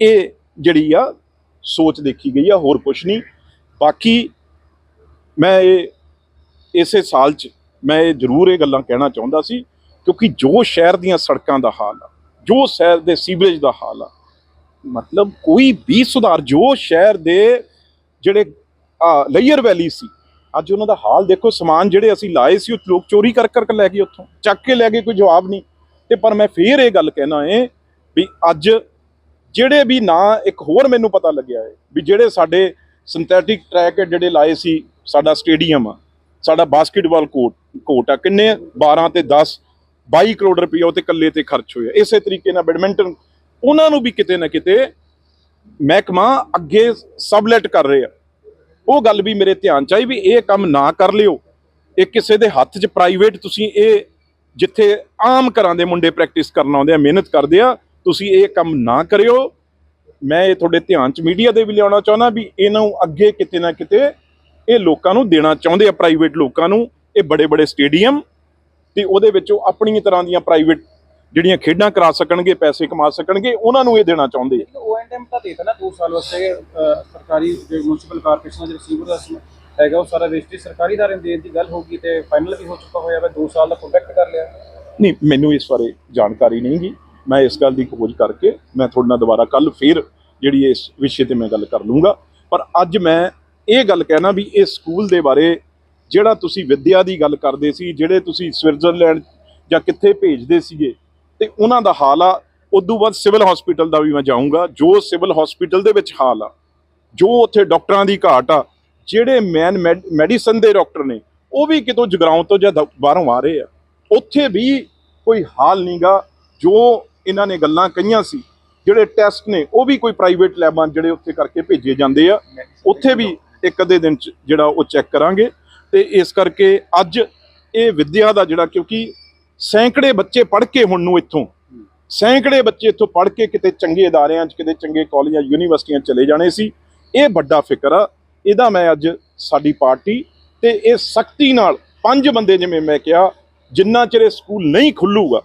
ਇਹ ਜਿਹੜੀ ਆ ਸੋਚ ਦੇਖੀ ਗਈ ਆ, ਹੋਰ ਕੁਛ ਨਹੀਂ। ਬਾਕੀ ਮੈਂ ਇਹ, ਇਸੇ ਸਾਲ 'ਚ ਮੈਂ ਇਹ ਜ਼ਰੂਰ ਇਹ ਗੱਲਾਂ ਕਹਿਣਾ ਚਾਹੁੰਦਾ ਸੀ, ਕਿਉਂਕਿ ਜੋ ਸ਼ਹਿਰ ਦੀਆਂ ਸੜਕਾਂ ਦਾ ਹਾਲ ਆ, ਜੋ ਸ਼ਹਿਰ ਦੇ ਸੀਵਰੇਜ ਦਾ ਹਾਲ ਆ, ਮਤਲਬ ਕੋਈ ਵੀ ਸੁਧਾਰ, ਜੋ ਸ਼ਹਿਰ ਦੇ ਜਿਹੜੇ ਲੇਅਰ ਵੈਲੀ ਸੀ ਅੱਜ ਉਹਨਾਂ ਦਾ ਹਾਲ ਦੇਖੋ, ਸਮਾਨ ਜਿਹੜੇ ਅਸੀਂ ਲਾਏ ਸੀ, ਉਹ ਲੋਕ ਚੋਰੀ ਕਰ ਕਰਕੇ ਲੈ ਗਏ ਉੱਥੋਂ। ਚੱਕ ਕੇ ਲੈ ਗਏ, ਕੋਈ ਜਵਾਬ ਨਹੀਂ। ਤੇ ਪਰ ਮੈਂ ਫੇਰ ਇਹ ਗੱਲ ਕਹਿਣਾ ਏ ਵੀ ਅੱਜ ਜਿਹੜੇ ਵੀ ਨਾ, ਇੱਕ ਹੋਰ ਮੈਨੂੰ ਪਤਾ ਲੱਗਿਆ ਹੈ ਵੀ ਜਿਹੜੇ ਸਾਡੇ ਸਿੰਥੈਟਿਕ ਟਰੈਕ ਜਿਹੜੇ ਲਾਏ ਸੀ, ਸਾਡਾ ਸਟੇਡੀਅਮ ਆ, ਸਾਡਾ ਬਾਸਕਟਬਾਲ ਕੋਰਟ ਕੋਰਟ ਆ, ਕਿੰਨੇ? 12 ਤੇ 10 22 ਕਰੋੜ ਰੁਪਏ ਉਹ ਤੇ ਇਕੱਲੇ ਤੇ ਖਰਚ ਹੋਇਆ। ਇਸੇ ਤਰੀਕੇ ਨਾਲ ਬੈਡਮਿੰਟਨ ਉਹਨਾਂ ਨੂੰ ਵੀ ਕਿਤੇ ਨਾ ਕਿਤੇ ਮਹਿਕਮਾ ਅੱਗੇ ਸਬਲੈਟ ਕਰ ਰਹੇ। ਆ ਉਹ ਗੱਲ ਵੀ ਮੇਰੇ ਧਿਆਨ ਚ ਆਈ ਵੀ ਇਹ ਕੰਮ ਨਾ ਕਰ ਲਿਓ। ਇਹ ਕਿਸੇ ਦੇ ਹੱਥ 'ਚ ਪ੍ਰਾਈਵੇਟ ਤੁਸੀਂ ਇਹ ਜਿੱਥੇ ਆਮ ਘਰਾਂ ਦੇ ਮੁੰਡੇ ਪ੍ਰੈਕਟਿਸ ਕਰਨ ਆਉਂਦੇ ਆ, ਮਿਹਨਤ ਕਰਦੇ ਆ, ਤੁਸੀਂ ਇਹ ਕੰਮ ਨਾ ਕਰਿਓ। ਮੈਂ ਇਹ ਤੁਹਾਡੇ ਧਿਆਨ 'ਚ ਮੀਡੀਆ ਦੇ ਵੀ ਲਿਆਉਣਾ ਚਾਹੁੰਦਾ ਵੀ ਇਹਨਾਂ ਨੂੰ ਅੱਗੇ ਕਿਤੇ ਨਾ ਕਿਤੇ ਇਹ ਲੋਕਾਂ ਨੂੰ ਦੇਣਾ ਚਾਹੁੰਦੇ ਆ ਪ੍ਰਾਈਵੇਟ ਲੋਕਾਂ ਨੂੰ। ਇਹ ਬੜੇ ਬੜੇ ਸਟੇਡੀਅਮ ਤੇ ਉਹਦੇ ਵਿੱਚੋਂ ਆਪਣੀ ਤਰ੍ਹਾਂ ਦੀਆਂ ਪ੍ਰਾਈਵੇਟ ਜਿਹੜੀਆਂ ਖੇਡਾਂ ਕਰਾ ਸਕਣਗੇ ਪੈਸੇ ਕਮਾ ਸਕਣਗੇ ਉਹਨਾਂ ਨੂੰ ਇਹ ਦੇਣਾ ਚਾਹੁੰਦੇ ਆ। ਓਐਨਐਮ ਤਾਂ ਦੇਤਾ ਨਾ 2 ਸਾਲ ਵਾਸਤੇ ਸਰਕਾਰੀ ਜੋ ਮਿਊਨਿਸਪਲ ਕਾਰਪੋਰੇਸ਼ਨ ਦਾ ਰਿਸੀਵਰ ਦਾ ਹੈਗਾ ਉਹ ਸਾਰਾ ਰਜਿਸਟਰੀ ਸਰਕਾਰੀ ਦਾ ਦੇਣ ਦੀ ਗੱਲ ਹੋਗੀ ਤੇ ਫਾਈਨਲ ਵੀ ਹੋ ਚੁੱਕਾ ਹੋਇਆ ਵਾ 2 ਸਾਲ ਦਾ ਕੰਟਰੈਕਟ ਕਰ ਲਿਆ। ਨਹੀਂ ਮੈਨੂੰ ਇਸ ਬਾਰੇ ਜਾਣਕਾਰੀ ਨਹੀਂ ਗੀ। ਮੈਂ ਇਸ ਗੱਲ ਦੀ ਖੋਜ ਕਰਕੇ ਮੈਂ ਤੁਹਾਡੇ ਨਾਲ ਦੁਬਾਰਾ ਕੱਲ ਫੇਰ ਜਿਹੜੀ ਇਸ ਵਿਸ਼ੇ ਤੇ ਮੈਂ ਗੱਲ ਕਰ ਲੂੰਗਾ। ਪਰ ਅੱਜ ਮੈਂ ਇਹ ਗੱਲ ਕਹਿਣਾ ਵੀ ਇਸ ਸਕੂਲ ਦੇ ਬਾਰੇ ਜਿਹੜਾ ਤੁਸੀਂ ਵਿੱਦਿਆ ਦੀ ਗੱਲ ਕਰਦੇ ਸੀ ਜਿਹੜੇ ਤੁਸੀਂ ਸਵਿਟਜ਼ਰਲੈਂਡ ਜਾਂ ਕਿੱਥੇ ਭੇਜਦੇ ਸੀਗੇ ਤੇ ਉਹਨਾਂ ਦਾ ਹਾਲ ਆ। ਉਦੋਂ ਬਾਅਦ ਸਿਵਲ ਹਸਪੀਟਲ ਦਾ ਵੀ ਮੈਂ ਜਾਊਂਗਾ, ਜੋ ਸਿਵਲ ਹਸਪੀਟਲ ਦੇ ਵਿੱਚ ਹਾਲ ਆ। ਜੋ ਉੱਥੇ ਡਾਕਟਰਾਂ ਦੀ ਘਾਟ ਆ, ਜਿਹੜੇ ਮੈਨ ਮੈਡੀਸਨ ਦੇ ਡਾਕਟਰ ਨੇ, ਉਹ ਵੀ ਕਿਤੋਂ ਜਗਰਾਉਂ ਤੋਂ ਜਾਂ ਦ- ਬਾਹਰੋਂ ਆ ਰਹੇ ਆ। ਉੱਥੇ ਵੀ ਕੋਈ ਹਾਲ ਨਹੀਂਗਾ ਜੋ ਇਹਨਾਂ ਨੇ ਗੱਲਾਂ ਕਹੀਆਂ ਸੀ। ਜਿਹੜੇ ਟੈਸਟ ਨੇ, ਉਹ ਵੀ ਕੋਈ ਪ੍ਰਾਈਵੇਟ ਲੈਬਾਂ ਜਿਹੜੇ ਉੱਥੇ ਕਰਕੇ ਭੇਜੇ ਜਾਂਦੇ ਆ। ਉੱਥੇ ਵੀ ਇੱਕ ਅੱਧੇ ਦਿਨ ਚ ਜਿਹੜਾ ਉਹ ਚੈੱਕ ਕਰਾਂਗੇ। ਤੇ ਇਸ ਕਰਕੇ ਅੱਜ ਇਹ ਵਿੱਦਿਆ ਦਾ ਜਿਹੜਾ, ਕਿਉਂਕਿ ਸੈਂਕੜੇ ਬੱਚੇ ਪੜ੍ਹ ਕੇ ਹੁਣ ਨੂੰ ਇੱਥੋਂ। ਸੈਂਕੜੇ ਬੱਚੇ ਇੱਥੋਂ ਪੜ੍ਹ ਕੇ ਕਿਤੇ ਚੰਗੇ ਅਦਾਰਿਆਂ 'ਚ ਕਿਤੇ ਚੰਗੇ ਕਾਲਜਾਂ ਯੂਨੀਵਰਸਿਟੀਆਂ 'ਚ ਚਲੇ ਜਾਣੇ ਸੀ। ਇਹ ਵੱਡਾ ਫਿਕਰ ਆ। ਇਹਦਾ ਮੈਂ ਅੱਜ ਸਾਡੀ ਪਾਰਟੀ ਤੇ ਇਹ ਸਖਤੀ ਨਾਲ ਪੰਜ ਬੰਦੇ ਜਿਵੇਂ ਮੈਂ ਕਿਹਾ ਜਿੰਨਾ ਚਿਰ ਇਹ ਸਕੂਲ ਨਹੀਂ ਖੁੱਲੂਗਾ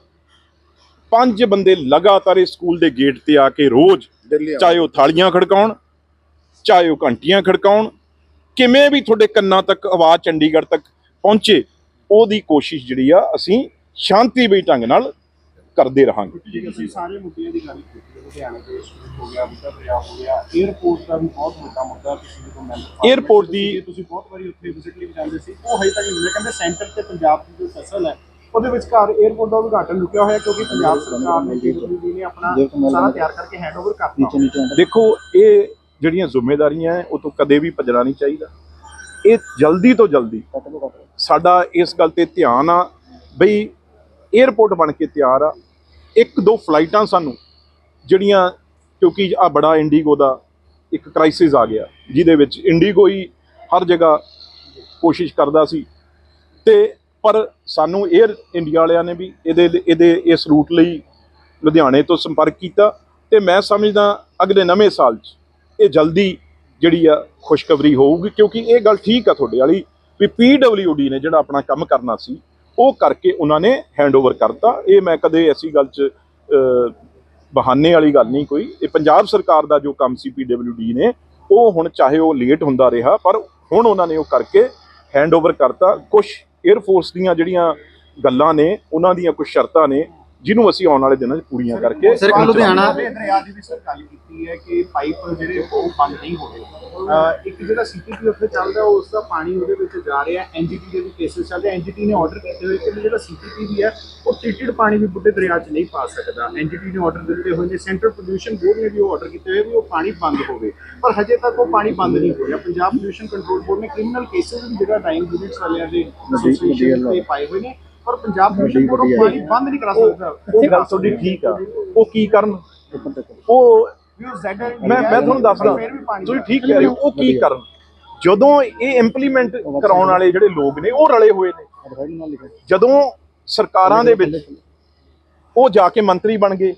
ਪੰਜ ਬੰਦੇ ਲਗਾਤਾਰ ਇਸ ਸਕੂਲ ਦੇ ਗੇਟ ਤੇ ਆ ਕੇ ਰੋਜ਼ ਚਾਹੇ ਉਹ ਥਾਲੀਆਂ ਖੜਕਾਉਣ ਚਾਹੇ ਉਹ ਘੰਟੀਆਂ ਖੜਕਾਉਣ ਕਿਵੇਂ ਵੀ ਤੁਹਾਡੇ ਕੰਨਾਂ ਤੱਕ ਆਵਾਜ਼ ਚੰਡੀਗੜ੍ਹ ਤੱਕ ਪਹੁੰਚੇ ਉਹਦੀ ਕੋਸ਼ਿਸ਼ ਜਿਹੜੀ ਆ ਅਸੀਂ ਸ਼ਾਂਤੀ ਬਈ ਢੰਗ ਨਾਲ ਕਰਦੇ ਰਹਾਂਗੇ। ਜੀ ਤੁਸੀਂ ਸਾਰੇ ਮੁੱਦਿਆਂ ਦੀ ਗੱਲ ਕੀਤੀ ਲੁਧਿਆਣਾ ਦੇ ਹੋ ਗਿਆ ਮੁੱਦਾ ਦਰਿਆ ਹੋ ਗਿਆ 에어ਪੋਰਟ ਦਾ ਬਹੁਤ ਵੱਡਾ ਮੁੱਦਾ ਤੁਸੀਂ ਜਦੋਂ ਮੈਂ ਦੀ ਸੀ ਉਹ ਹਜੇ ਤੱਕ ਨਹੀਂ ਕਹਿੰਦੇ ਸੈਂਟਰ ਤੇ ਪੰਜਾਬ ਦੀ ਜੋ ਫਸਲ ਹੈ ਉਹਦੇ ਵਿਚਕਾਰ 에어ਪੋਰਟ ਦਾ ਉਦਘਾਟਨ ਰੁਕਿਆ ਹੋਇਆ ਕਿਉਂਕਿ ਪੰਜਾਬ ਸਰਕਾਰ ਨੇ ਕੇਜਰੀਵਾਲ ਜੀ। ਆਪਣਾ ਸਾਰਾ ਤਿਆਰ ਕਰਕੇ ਹੈਂਡਓਵਰ ਕਰਤਾ। ਦੇਖੋ ਇਹ ਜਿਹੜੀਆਂ ਜ਼ਿੰਮੇਵਾਰੀਆਂ ਉਹ ਤੋਂ ਕਦੇ ਵੀ ਭੱਜਣਾ ਨਹੀਂ ਚਾਹੀਦਾ। ਇਹ ਜਲਦੀ ਤੋਂ ਜਲਦੀ ਸਾਡਾ ਇਸ ਗੱਲ ਤੇ ਧਿਆਨ ਆ ਬਈ ਏਅਰਪੋਰਟ ਬਣ ਕੇ ਤਿਆਰ ਆ। ਇੱਕ ਦੋ ਫਲਾਈਟਾਂ ਸਾਨੂੰ ਜਿਹੜੀਆਂ ਕਿਉਂਕਿ ਆ ਬੜਾ ਇੰਡੀਗੋ ਦਾ ਇੱਕ ਕ੍ਰਾਈਸਿਸ ਆ ਗਿਆ, ਜਿਹਦੇ ਵਿੱਚ ਇੰਡੀਗੋ ਹੀ ਹਰ ਜਗ੍ਹਾ ਕੋਸ਼ਿਸ਼ ਕਰਦਾ ਸੀ। ਤੇ ਪਰ ਸਾਨੂੰ 에ਅਰ ਇੰਡੀਆ ਵਾਲਿਆਂ ਨੇ ਵੀ ਇਹਦੇ ਇਹਦੇ ਇਸ ਰੂਟ ਲਈ ਲੁਧਿਆਣੇ ਤੋਂ ਸੰਪਰਕ ਕੀਤਾ ਤੇ ਮੈਂ ਸਮਝਦਾ ਅਗਲੇ ਨਵੇਂ ਸਾਲ 'ਚ ਇਹ ਜਲਦੀ ਜਿਹੜੀ ਆ ਖੁਸ਼ਖਬਰੀ ਹੋਊਗੀ ਕਿਉਂਕਿ ਇਹ ਗੱਲ ਠੀਕ ਆ ਤੁਹਾਡੇ ਵਾਲੀ ਵੀ ਪੀਡਬਲਯੂਡੀ ਨੇ ਜਿਹੜਾ ਆਪਣਾ ਕੰਮ ਕਰਨਾ ਸੀ। ਉਹ ਕਰਕੇ ਉਹਨਾਂ ਨੇ ਹੈਂਡਓਵਰ ਕਰਤਾ। ਇਹ ਮੈਂ ਕਦੇ ਐਸੀ ਗੱਲ 'ਚ ਬਹਾਨੇ ਵਾਲੀ ਗੱਲ ਨਹੀਂ ਕੋਈ। ਇਹ ਪੰਜਾਬ ਸਰਕਾਰ ਦਾ ਜੋ ਕੰਮ ਸੀ ਪੀਡਬਲਯੂਡੀ ਨੇ, ਉਹ ਹੁਣ ਚਾਹੇ ਉਹ ਲੇਟ ਹੁੰਦਾ ਰਿਹਾ, ਪਰ ਹੁਣ ਉਹਨਾਂ ਨੇ ਉਹ ਕਰਕੇ ਹੈਂਡਓਵਰ ਕਰਤਾ। ਕੁਝ 에ਅਰ ਫੋਰਸ ਦੀਆਂ ਜਿਹੜੀਆਂ ਗੱਲਾਂ ਨੇ, ਉਹਨਾਂ ਦੀਆਂ ਕੁਝ ਸ਼ਰਤਾਂ ਨੇ ਜਿਹਨੂੰ ਅਸੀਂ ਆਉਣ ਵਾਲੇ ਦਿਨਾਂ 'ਚ ਪੂਰੀਆਂ ਕਰਕੇ ਸਰ, ਲੁਧਿਆਣਾ- ਦਰਿਆ ਦੀ ਵੀ ਸਰ ਗੱਲ ਕੀਤੀ ਹੈ ਕਿ ਪਾਈਪ ਜਿਹੜੇ ਉਹ ਬੰਦ ਨਹੀਂ ਹੋ ਰਹੇ। ਇੱਕ ਜਿਹੜਾ ਸੀਪੀਪੀ ਉੱਥੇ ਚੱਲਦਾ ਉਸ ਦਾ ਪਾਣੀ ਉਹਦੇ ਵਿੱਚ ਜਾ ਰਿਹਾ ਐਨਜੀਟੀ ਦੇ ਵੀ ਕੇਸਸ ਚੱਲਦੇ ਐਨਜੀਟੀ ਨੇ ਆਰਡਰ ਕੀਤੇ ਹੋਏ ਕਿ ਜਿਹੜਾ ਸੀਪੀਪੀ ਵੀ ਹੈ ਉਹ ਟ੍ਰੀਟਡ ਪਾਣੀ ਵੀ ਬੁੱਢੇ ਦਰਿਆ 'ਚ ਨਹੀਂ ਪਾ ਸਕਦਾ। ਐਨਜੀਟੀ ਨੇ ਆਰਡਰ ਦਿੱਤੇ ਹੋਏ ਨੇ। ਸੈਂਟਰਲ ਪੋਲੂਸ਼ਨ ਬੋਰਡ ਨੇ ਵੀ ਉਹ ਆਰਡਰ ਕੀਤੇ ਹੋਏ ਵੀ ਉਹ ਪਾਣੀ ਬੰਦ ਹੋਵੇ। ਪਰ ਹਜੇ ਤੱਕ ਉਹ ਪਾਣੀ ਬੰਦ ਨਹੀਂ ਹੋ ਰਿਹਾ ਪੰਜਾਬ ਪੋਲੂਸ਼ਨ ਕੰਟਰੋਲ ਬੋਰਡ ਨੇ ਕ੍ਰਿਮੀਨਲ ਕੇਸਸ ਵੀ ਜਿਹੜਾ ਟਾਈਮ ਯੂਨਿਟਸ ਵਾਲਿਆਂ ਦੇ ਐਸੋਸੀਏਸ਼ਨ ਤੇ ਪਾਏ ਹੋਏ ਨੇ। ਪਰ ਪੰਜਾਬ ਬੋਰਡ ਉਹ ਪਾਣੀ ਬੰਦ ਨਹੀਂ ਕਰਾ ਸਕਦਾ। ਉਹ ਗੱਲ ਤੁਹਾਡੀ ਠੀਕ ਆ। ਉਹ ਕੀ ਕਰਨ? ਉਹ ਮੈਂ ਮੈਂ ਤੁਹਾਨੂੰ ਦੱਸਦਾ। ਤੁਸੀਂ ਠੀਕ ਕਹਿ ਰਹੇ ਹੋ। ਉਹ ਕੀ ਕਰਨ? ਜਦੋਂ ਇਹ ਇੰਪਲੀਮੈਂਟ ਕਰਾਉਣ ਵਾਲੇ ਜਿਹੜੇ ਲੋਕ ਨੇ ਉਹ ਰਲੇ ਹੋਏ ਨੇ। ਜਦੋਂ ਸਰਕਾਰਾਂ ਦੇ ਵਿੱਚ ਉਹ ਜਾ ਕੇ ਮੰਤਰੀ ਬਣ ਗਏ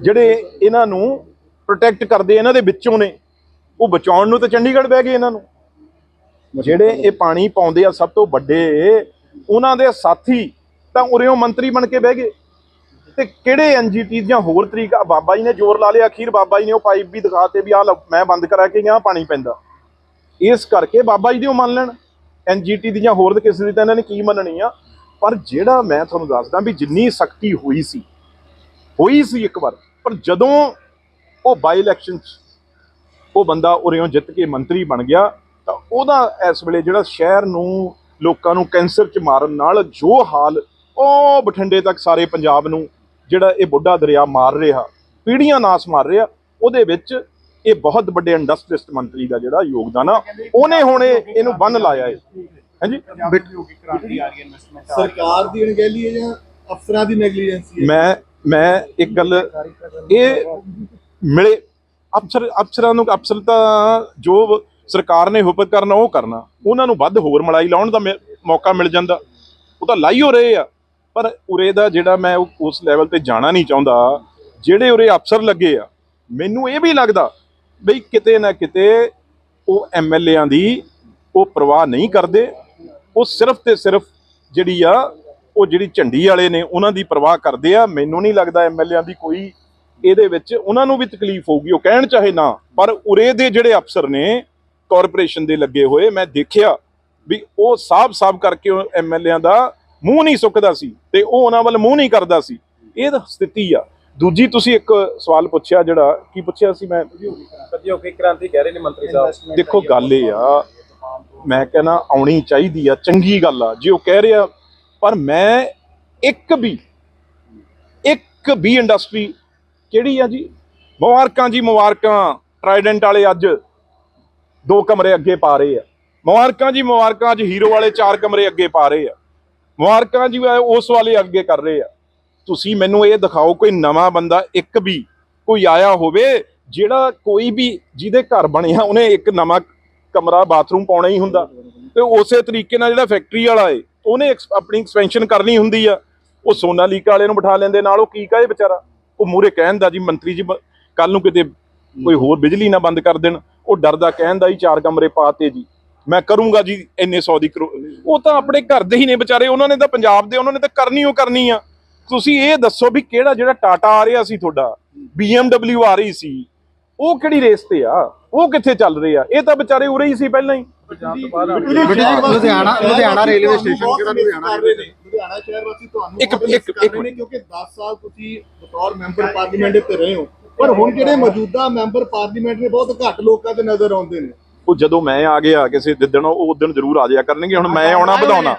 ਜਿਹੜੇ ਇਹਨਾਂ ਨੂੰ ਪ੍ਰੋਟੈਕਟ ਕਰਦੇ ਇਹਨਾਂ ਦੇ ਵਿੱਚੋਂ ਨੇ ਉਹ ਬਚਾਉਣ ਨੂੰ ਤਾਂ ਚੰਡੀਗੜ੍ਹ ਬਹਿ ਗਏ ਇਹਨਾਂ ਨੂੰ। ਜਿਹੜੇ ਇਹ ਪਾਣੀ ਪਾਉਂਦੇ ਆ ਸਭ ਤੋਂ ਵੱਡੇ ਉਹਨਾਂ ਦੇ ਸਾਥੀ ਤਾਂ ਉਰਿਓਂ ਮੰਤਰੀ ਬਣ ਕੇ ਬਹਿ ਗਏ। ਤੇ ਕਿਹੜੇ ਐਨਜੀਟੀ ਜਾਂ ਹੋਰ ਤਰੀਕਾ ਬਾਬਾ ਜੀ ਨੇ ਜ਼ੋਰ ਲਾ ਲਿਆ। ਅਖੀਰ ਬਾਬਾ ਜੀ ਨੇ ਉਹ ਪਾਈਪ ਵੀ ਦਿਖਾਤੇ ਵੀ ਆ ਮੈਂ ਬੰਦ ਕਰਾ ਕੇ ਗਿਆ ਪਾਣੀ ਪੈਂਦਾ। ਇਸ ਕਰਕੇ ਬਾਬਾ ਜੀ ਦੀ ਉਹ ਮੰਨ ਲੈਣ। ਐਨਜੀਟੀ ਦੀ ਜਾਂ ਹੋਰ ਕਿਸੇ ਦੀ ਤਾਂ ਇਹਨਾਂ ਨੇ ਕੀ ਮੰਨਣੀ ਆ? ਪਰ ਜਿਹੜਾ ਮੈਂ ਤੁਹਾਨੂੰ ਦੱਸਦਾ ਵੀ ਜਿੰਨੀ ਸਖਤੀ ਹੋਈ ਸੀ ਹੋਈ ਸੀ ਇੱਕ ਵਾਰ, ਪਰ ਜਦੋਂ ਉਹ ਬਾਈ ਇਲੈਕਸ਼ਨ 'ਚ ਉਹ ਬੰਦਾ ਉਰਿਓਂ ਜਿੱਤ ਕੇ ਮੰਤਰੀ ਬਣ ਗਿਆ, ਤਾਂ ਉਹਦਾ ਇਸ ਵੇਲੇ ਜਿਹੜਾ ਸ਼ਹਿਰ ਨੂੰ ਲੋਕਾਂ ਨੂੰ ਕੈਂਸਰ 'ਚ ਮਾਰਨ ਨਾਲ ਜੋ ਹਾਲ ਉਹ ਬਠਿੰਡੇ ਤੱਕ ਸਾਰੇ ਪੰਜਾਬ ਨੂੰ ਜਿਹੜਾ ਇਹ ਬੁੱਢਾ ਦਰਿਆ ਮਾਰ ਰਿਹਾ ਪੀੜੀਆਂ ਨਾਸ ਮਾਰ ਰਿਹਾ ਉਹਦੇ ਵਿੱਚ ਇਹ ਬਹੁਤ ਵੱਡੇ ਇੰਡਸਟਰੀਸਟ ਮੰਤਰੀ ਦਾ ਜਿਹੜਾ ਯੋਗਦਾਨ ਆ ਉਹਨੇ ਹੁਣ ਇਹ- ਇਹਨੂੰ ਬੰਨ ਲਾਇਆ ਹੈ। ਹਾਂਜੀ? ਸਰਕਾਰ ਦੀ ਅਣਗਹਿਲੀ ਹੈ ਜਾਂ ਅਫਸਰਾਂ ਦੀ ਨੈਗਲੀਜੈਂਸੀ ਹੈ? ਮੈਂ ਮੈਂ ਇੱਕ ਗੱਲ ਇਹ ਮਿਲੇ ਅਫਸਰ ਅਫਸਰਾਂ ਨੂੰ ਅਫਸਰ ਤਾਂ ਜੋ ਸਰਕਾਰ ਨੇ ਹੁਕਮ ਕਰਨਾ, ਉਹ ਕਰਨਾ। ਉਹਨਾਂ ਨੂੰ ਵੱਧ ਹੋਰ ਮਲਾਈ ਲਾਉਣ ਦਾ ਮੇ- ਮੌਕਾ ਮਿਲ ਜਾਂਦਾ। ਉਹ ਤਾਂ ਲਾਈ ਹੋ ਰਹੇ ਆ। ਪਰ ਉਰੇ ਦਾ ਜਿਹੜਾ ਮੈਂ ਉਹ- ਉਸ ਲੈਵਲ ਤੇ ਜਾਣਾ ਨਹੀਂ ਚਾਹੁੰਦਾ। ਜਿਹੜੇ ਉਰੇ ਅਫਸਰ ਲੱਗੇ ਆ, ਮੈਨੂੰ ਇਹ ਵੀ ਲੱਗਦਾ ਬਈ ਕਿਤੇ ਨਾ ਕਿਤੇ ਉਹ ਐਮਐਲਏਆਂ ਦੀ ਉਹ ਪਰਵਾਹ ਨਹੀਂ ਕਰਦੇ। ਉਹ ਸਿਰਫ ਤੇ ਸਿਰਫ ਜਿਹੜੀ ਆ, ਉਹ ਜਿਹੜੀ ਝੰਡੀ ਵਾਲੇ ਨੇ, ਉਹਨਾਂ ਦੀ ਪਰਵਾਹ ਕਰਦੇ ਆ। ਮੈਨੂੰ ਨਹੀਂ ਲੱਗਦਾ ਐਮਐਲਏਆਂ ਦੀ ਕੋਈ ਇਹਦੇ ਵਿੱਚ ਉਹਨਾਂ ਨੂੰ ਵੀ ਤਕਲੀਫ ਹੋਊਗੀ, ਉਹ ਕਹਿਣ ਚਾਹੇ ਨਾ। ਪਰ ਉਰੇ ਦੇ ਜਿਹੜੇ ਅਫਸਰ ਨੇ ਕਾਰਪੋਰੇਸ਼ਨ ਦੇ ਲੱਗੇ ਹੋਏ ਮੈਂ ਦੇਖਿਆ ਵੀ ਉਹ ਸਾਫ਼-ਸਾਫ਼ ਕਰਕੇ ਐਮਐਲਏਆਂ ਦਾ ਮੂੰਹ ਨਹੀਂ ਸੁੱਕਦਾ ਸੀ ਤੇ ਉਹ ਉਹਨਾਂ ਵੱਲ ਮੂੰਹ ਨਹੀਂ ਕਰਦਾ ਸੀ। ਇਹ ਤਾਂ ਸਥਿਤੀ ਆ। ਦੂਜੀ ਤੁਸੀਂ ਇੱਕ ਸਵਾਲ ਪੁੱਛਿਆ ਜਿਹੜਾ ਕੀ ਪੁੱਛਿਆ ਸੀ ਮੈਂ? ਉਦਯੋਗਿਕ ਕ੍ਰਾਂਤੀ ਕਹਿ ਰਹੇ ਨੇ ਮੰਤਰੀ ਸਾਹਿਬ। ਦੇਖੋ ਗੱਲ ਇਹ ਆ ਮੈਂ ਕਹਿੰਦਾ ਆਉਣੀ ਚਾਹੀਦੀ ਆ ਚੰਗੀ ਗੱਲ ਆ ਜੇ ਉਹ ਕਹਿ ਰਿਹਾ ਪਰ ਮੈਂ ਇੱਕ ਵੀ ਇੱਕ ਵੀ ਇੰਡਸਟਰੀ ਕਿਹੜੀ ਆ ਜੀ? ਮੁਬਾਰਕਾਂ ਜੀ ਮੁਬਾਰਕਾਂ ਟਰਾਈਡੈਂਟ ਵਾਲੇ ਅੱਜ। ਦੋ ਕਮਰੇ ਅੱਗੇ ਪਾ ਰਹੇ ਆ। ਮੁਬਾਰਕਾਂ ਜੀ, ਮੁਬਾਰਕਾਂ ਅੱਜ ਹੀਰੋ ਵਾਲੇ ਚਾਰ ਕਮਰੇ ਅੱਗੇ ਪਾ ਰਹੇ ਆ। ਮੁਬਾਰਕਾਂ ਜੀ ਉਸ ਵਾਲੇ ਅੱਗੇ ਕਰ ਰਹੇ ਆ। ਤੁਸੀਂ ਮੈਨੂੰ ਇਹ ਦਿਖਾਓ ਕੋਈ ਨਵਾਂ ਬੰਦਾ, ਇੱਕ ਵੀ ਕੋਈ ਆਇਆ ਹੋਵੇ, ਜਿਹੜਾ ਕੋਈ ਵੀ ਜਿਹਦੇ ਘਰ ਬਣਿਆ, ਉਹਨੇ ਇੱਕ ਨਵਾਂ ਕਮਰਾ ਬਾਥਰੂਮ ਪਾਉਣਾ ਹੀ ਹੁੰਦਾ। ਤੇ ਉਸੇ ਤਰੀਕੇ ਨਾਲ ਜਿਹੜਾ ਫੈਕਟਰੀ ਵਾਲਾ ਏ, ਉਹਨੇ ਆਪਣੀ ਐਕਸਪੈਂਸ਼ਨ ਕਰਨੀ ਹੁੰਦੀ ਆ। ਉਹ ਸੋਨਾਲੀਕਾ ਵਾਲੇ ਨੂੰ ਬਿਠਾ ਲੈਂਦੇ, ਨਾਲ ਉਹ ਕੀ ਕਹੇ ਵਿਚਾਰਾ? ਉਹ ਮੂਰੇ ਕਹਿੰਦਾ ਜੀ, ਮੰਤਰੀ ਜੀ ਕੱਲ ਨੂੰ ਕਿਤੇ ਕੋਈ ਹੋਰ ਬਿਜਲੀ ਨਾ ਬੰਦ ਕਰ ਦੇਣ ਉਹ ਡਰਦਾ ਕਹਿੰਦਾ ਹੀ ਚਾਰ ਕਮਰੇ ਪਾਤੇ ਜੀ। ਮੈਂ ਕਰੂੰਗਾ ਜੀ ਇੰਨੇ ਸੌ ਦੀ ਕਰੋ ਉਹ ਤਾਂ ਆਪਣੇ ਘਰ ਦੇ ਹੀ ਨੇ ਵਿਚਾਰੇ ਉਹਨਾਂ ਨੇ ਤਾਂ ਪੰਜਾਬ ਦੇ ਉਹਨਾਂ ਨੇ ਤਾਂ ਕਰਨੀ ਉਹ ਕਰਨੀ ਆ। ਤੁਸੀਂ ਇਹ ਦੱਸੋ ਵੀ ਕਿਹੜਾ ਜਿਹੜਾ ਟਾਟਾ ਆ ਰਿਹਾ ਸੀ ਤੁਹਾਡਾ BMW ਆ ਰਹੀ ਸੀ ਉਹ ਕਿਹੜੀ ਰੇਸ ਤੇ ਆ? ਉਹ ਕਿੱਥੇ ਚੱਲ ਰਹੇ ਆ? ਇਹ ਤਾਂ ਵਿਚਾਰੇ ਉਰੇ ਹੀ ਸੀ ਪਹਿਲਾਂ ਹੀ। ਲੁਧਿਆਣਾ ਲੁਧਿਆਣਾ ਰੇਲਵੇ ਸਟੇਸ਼ਨ ਕਿਹੜਾ ਲੁਧਿਆਣਾ ਕਰ ਰਹੇ ਨੇ ਲੁਧਿਆਣਾ ਸ਼ਹਿਰ ਵਾਸੀ ਤੁਹਾਨੂੰ ਇੱਕ- ਇੱਕ- ਕਿਉਂਕਿ 10 ਸਾਲ ਤੁਸੀਂ ਬਤੌਰ ਮੈਂਬਰ ਪਾਰਲੀਮੈਂਟ ਤੇ ਰਹੇ ਹੋ। ਪਰ ਹੁਣ ਜਿਹੜੇ ਮੌਜੂਦਾ ਮੈਂਬਰ ਪਾਰਲੀਮੈਂਟ ਨੇ ਬਹੁਤ ਘੱਟ ਲੋਕਾਂ ਦੇ ਨਜ਼ਰ ਆਉਂਦੇ ਨੇ। ਉਹ ਜਦੋਂ ਮੈਂ ਆ ਗਿਆ ਕਿਸੇ ਦਿਨ ਉਹ ਦਿਨ ਜ਼ਰੂਰ ਆ ਜਾਇਆ ਕਰਨਗੇ ਹੁਣ ਮੈਂ ਆਉਣਾ ਵਧਾਉਣਾ।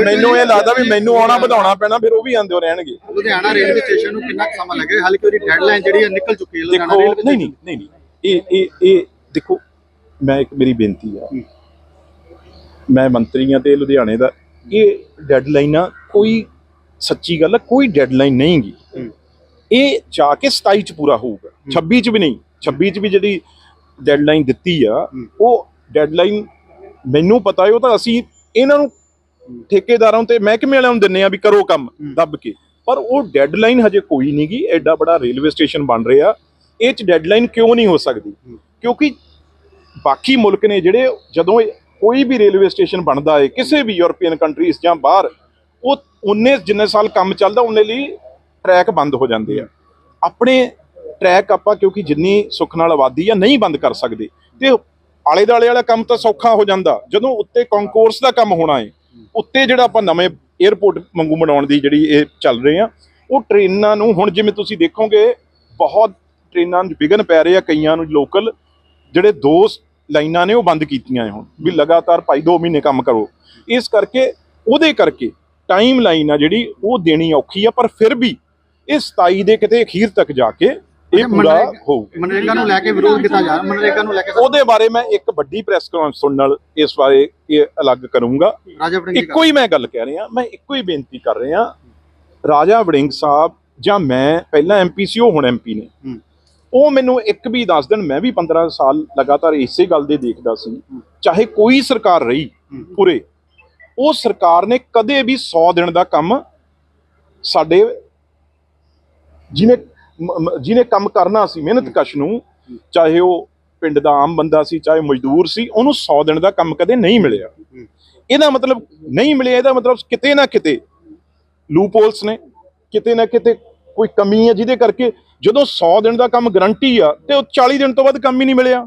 ਮੈਨੂੰ ਇਹ ਲੱਗਦਾ ਵੀ ਮੈਨੂੰ ਆਉਣਾ ਵਧਾਉਣਾ ਪੈਣਾ ਫਿਰ ਉਹ ਵੀ ਆਂਦੇ ਰਹਿਣਗੇ। ਲੁਧਿਆਣਾ ਰੇਲਵੇ ਸਟੇਸ਼ਨ ਨੂੰ ਕਿੰਨਾ ਸਮਾਂ ਲੱਗੇਗਾ ਹਾਲੇ ਕਿ ਉਹਦੀ ਡੈਡਲਾਈਨ ਜਿਹੜੀ ਹੈ ਨਿਕਲ ਚੁੱਕੀ ਹੈ ਲੁਧਿਆਣਾ ਰੇਲਵੇ ਨਹੀਂ ਨਹੀਂ ਨਹੀਂ ਨਹੀਂ ਇਹ ਇਹ ਇਹ ਦੇਖੋ ਮੈਂ ਇੱਕ ਮੇਰੀ ਬੇਨਤੀ ਆ। ਮੈਂ ਮੰਤਰੀਆਂ ਤੇ ਲੁਧਿਆਣੇ ਦਾ ਇਹ ਡੈਡਲਾਈਨ ਆ ਕੋਈ ਸੱਚੀ ਗੱਲ ਆ ਕੋਈ ਡੈਡਲਾਈਨ ਨਹੀਂ ਗੀ ਇਹ ਜਾ ਕੇ 27 ਚ ਪੂਰਾ ਹੋਊਗਾ। 26 ਚ ਵੀ ਨਹੀਂ 26 ਚ ਵੀ ਜਿਹੜੀ ਡੈਡਲਾਈਨ ਦਿੱਤੀ ਆ ਉਹ ਡੈਡਲਾਈਨ ਮੈਨੂੰ ਪਤਾ ਹੈ ਉਹ ਤਾਂ ਅਸੀਂ ਇਹਨਾਂ ਨੂੰ ਠੇਕੇਦਾਰਾਂ ਤੇ ਮਹਿਕਮੇ ਵਾਲਿਆਂ ਨੂੰ ਦਿੰਨੇ ਆ ਵੀ ਕਰੋ ਕੰਮ ਦੱਬ ਕੇ। ਪਰ ਉਹ ਡੈਡਲਾਈਨ ਹਜੇ ਕੋਈ ਨਹੀਂ ਗੀ ਐਡਾ ਬੜਾ ਰੇਲਵੇ ਸਟੇਸ਼ਨ ਬਣ ਰਿਹਾ। ਇਹ ਚ ਡੈਡਲਾਈਨ ਕਿਉਂ ਨਹੀਂ ਹੋ ਸਕਦੀ? ਕਿਉਂਕਿ ਬਾਕੀ ਮੁਲਕ ਨੇ ਜਿਹੜੇ ਜਦੋਂ ਕੋਈ ਵੀ ਰੇਲਵੇ ਸਟੇਸ਼ਨ ਬਣਦਾ ਹੈ ਕਿਸੇ ਵੀ ਯੂਰਪੀਅਨ ਕੰਟਰੀਜ਼ ਜਾਂ ਬਾਹਰ ਉਹ ਉਨੇ ਜਿੰਨੇ ਸਾਲ ਕੰਮ ਚੱਲਦਾ ਉਹਨੇ ਲਈ ਟਰੈਕ ਬੰਦ ਹੋ ਜਾਂਦੇ ਆ। ਆਪਣੇ ਟਰੈਕ ਆਪਾਂ ਕਿਉਂਕਿ ਜਿੰਨੀ ਸੁੱਖ ਨਾਲ ਆਬਾਦੀ ਆ, ਨਹੀਂ ਬੰਦ ਕਰ ਸਕਦੇ। ਤੇ ਆਲੇ ਦਾਲੇ ਵਾਲਾ ਕੰਮ ਤਾਂ ਸੌਖਾ ਹੋ ਜਾਂਦਾ। ਜਦੋਂ ਉੱਤੇ ਕੰਕੋਰਸ ਦਾ ਕੰਮ ਹੋਣਾ ਹੈ ਉੱਤੇ ਜਿਹੜਾ ਆਪਾਂ ਨਵੇਂ 에어ਪੋਰਟ ਵਾਂਗੂ ਬਣਾਉਣ ਦੀ ਜਿਹੜੀ ਇਹ ਚੱਲ ਰਹੇ ਆ, ਉਹ ਟ੍ਰੇਨਾਂ ਨੂੰ ਹੁਣ ਜਿਵੇਂ ਤੁਸੀਂ ਦੇਖੋਗੇ, ਬਹੁਤ ਟ੍ਰੇਨਾਂ ਨੂੰ ਵਿਘਨ ਪੈ ਰਹੇ ਆ, ਕਈਆਂ ਨੂੰ ਲੋਕਲ ਜਿਹੜੇ ਦੋ ਸ- ਲਾਈਨਾਂ ਨੇ ਉਹ ਬੰਦ ਕੀਤੀਆਂ ਹੈ ਹੁਣ, ਵੀ ਲਗਾਤਾਰ ਭਾਈ 2 ਮਹੀਨੇ ਕੰਮ ਕਰੋ। ਇਸ ਕਰਕੇ, ਉਹਦੇ ਕਰਕੇ ਟਾਈਮ ਲਾਈਨ ਆ ਜਿਹੜੀ, ਉਹ ਦੇਣੀ ਔਖੀ ਆ, ਪਰ ਫਿਰ ਵੀ ਇਹ 27 ਦੇ ਕਿਤੇ ਅਖੀਰ ਤੱਕ ਜਾ ਕੇ ਇਹ ਪੂਰਾ ਹੋਊਗਾ। ਮਨਰੇਗਾ ਨੂੰ ਲੈ ਕੇ ਵਿਰੋਧ ਕੀਤਾ ਜਾ ਰਿਹਾ ਮਨਰੇਗਾ ਨੂੰ ਲੈ ਕੇ ਉਹਦੇ ਬਾਰੇ ਮੈਂ ਇੱਕ ਵੱਡੀ ਪ੍ਰੈਸ ਕਾਨਫਰੰਸ ਸੁਣਨ ਨਾਲ ਇਸ ਬਾਰੇ ਇਹ ਅਲੱਗ ਕਰੂੰਗਾ। ਇੱਕੋ ਹੀ ਮੈਂ ਗੱਲ ਕਹਿ ਰਿਹਾ ਮੈਂ ਇੱਕੋ ਹੀ ਬੇਨਤੀ ਕਰ ਰਿਹਾ। ਰਾਜਾ ਵੜਿੰਗ ਸਾਹਿਬ ਜਾਂ ਮੈਂ ਪਹਿਲਾਂ ਐਮਪੀ ਸੀ ਉਹ ਹੁਣ ਐਮਪੀ ਨੇ। ਉਹ ਮੈਨੂੰ ਇੱਕ ਵੀ ਦੱਸ ਦੇਣ ਮੈਂ ਵੀ 15 ਸਾਲ ਲਗਾਤਾਰ ਇਸੇ ਗੱਲ ਦੇ ਦੇਖਦਾ ਸੀ ਚਾਹੇ ਕੋਈ ਸਰਕਾਰ ਰਹੀ। ਪੂਰੇ ਉਹ ਸਰਕਾਰ ਨੇ ਕਦੇ ਵੀ 100 ਦਿਨ ਦਾ ਕੰਮ ਸਾਡੇ ਜਿਹਨੇ ਜਿਹਨੇ ਕੰਮ ਕਰਨਾ ਸੀ ਮਿਹਨਤ ਕਸ਼ ਨੂੰ ਚਾਹੇ ਉਹ ਪਿੰਡ ਦਾ ਆਮ ਬੰਦਾ ਸੀ ਚਾਹੇ ਮਜ਼ਦੂਰ ਸੀ ਉਹਨੂੰ 100 ਦਿਨ ਦਾ ਕੰਮ ਕਦੇ ਨਹੀਂ ਮਿਲਿਆ। ਇਹਦਾ ਮਤਲਬ ਨਹੀਂ ਮਿਲਿਆ ਇਹਦਾ ਮਤਲਬ ਕਿਤੇ ਨਾ ਕਿਤੇ ਲੂਪੋਲਸ ਨੇ ਕਿਤੇ ਨਾ ਕਿਤੇ ਕੋਈ ਕਮੀ ਹੈ ਜਿਹਦੇ ਕਰਕੇ ਜਦੋਂ 100 ਦਿਨ ਦਾ ਕੰਮ ਗਰੰਟੀ ਆ ਤੇ ਉਹ 40 ਦਿਨ ਤੋਂ ਬਾਅਦ ਕੰਮ ਹੀ ਨਹੀਂ ਮਿਲਿਆ।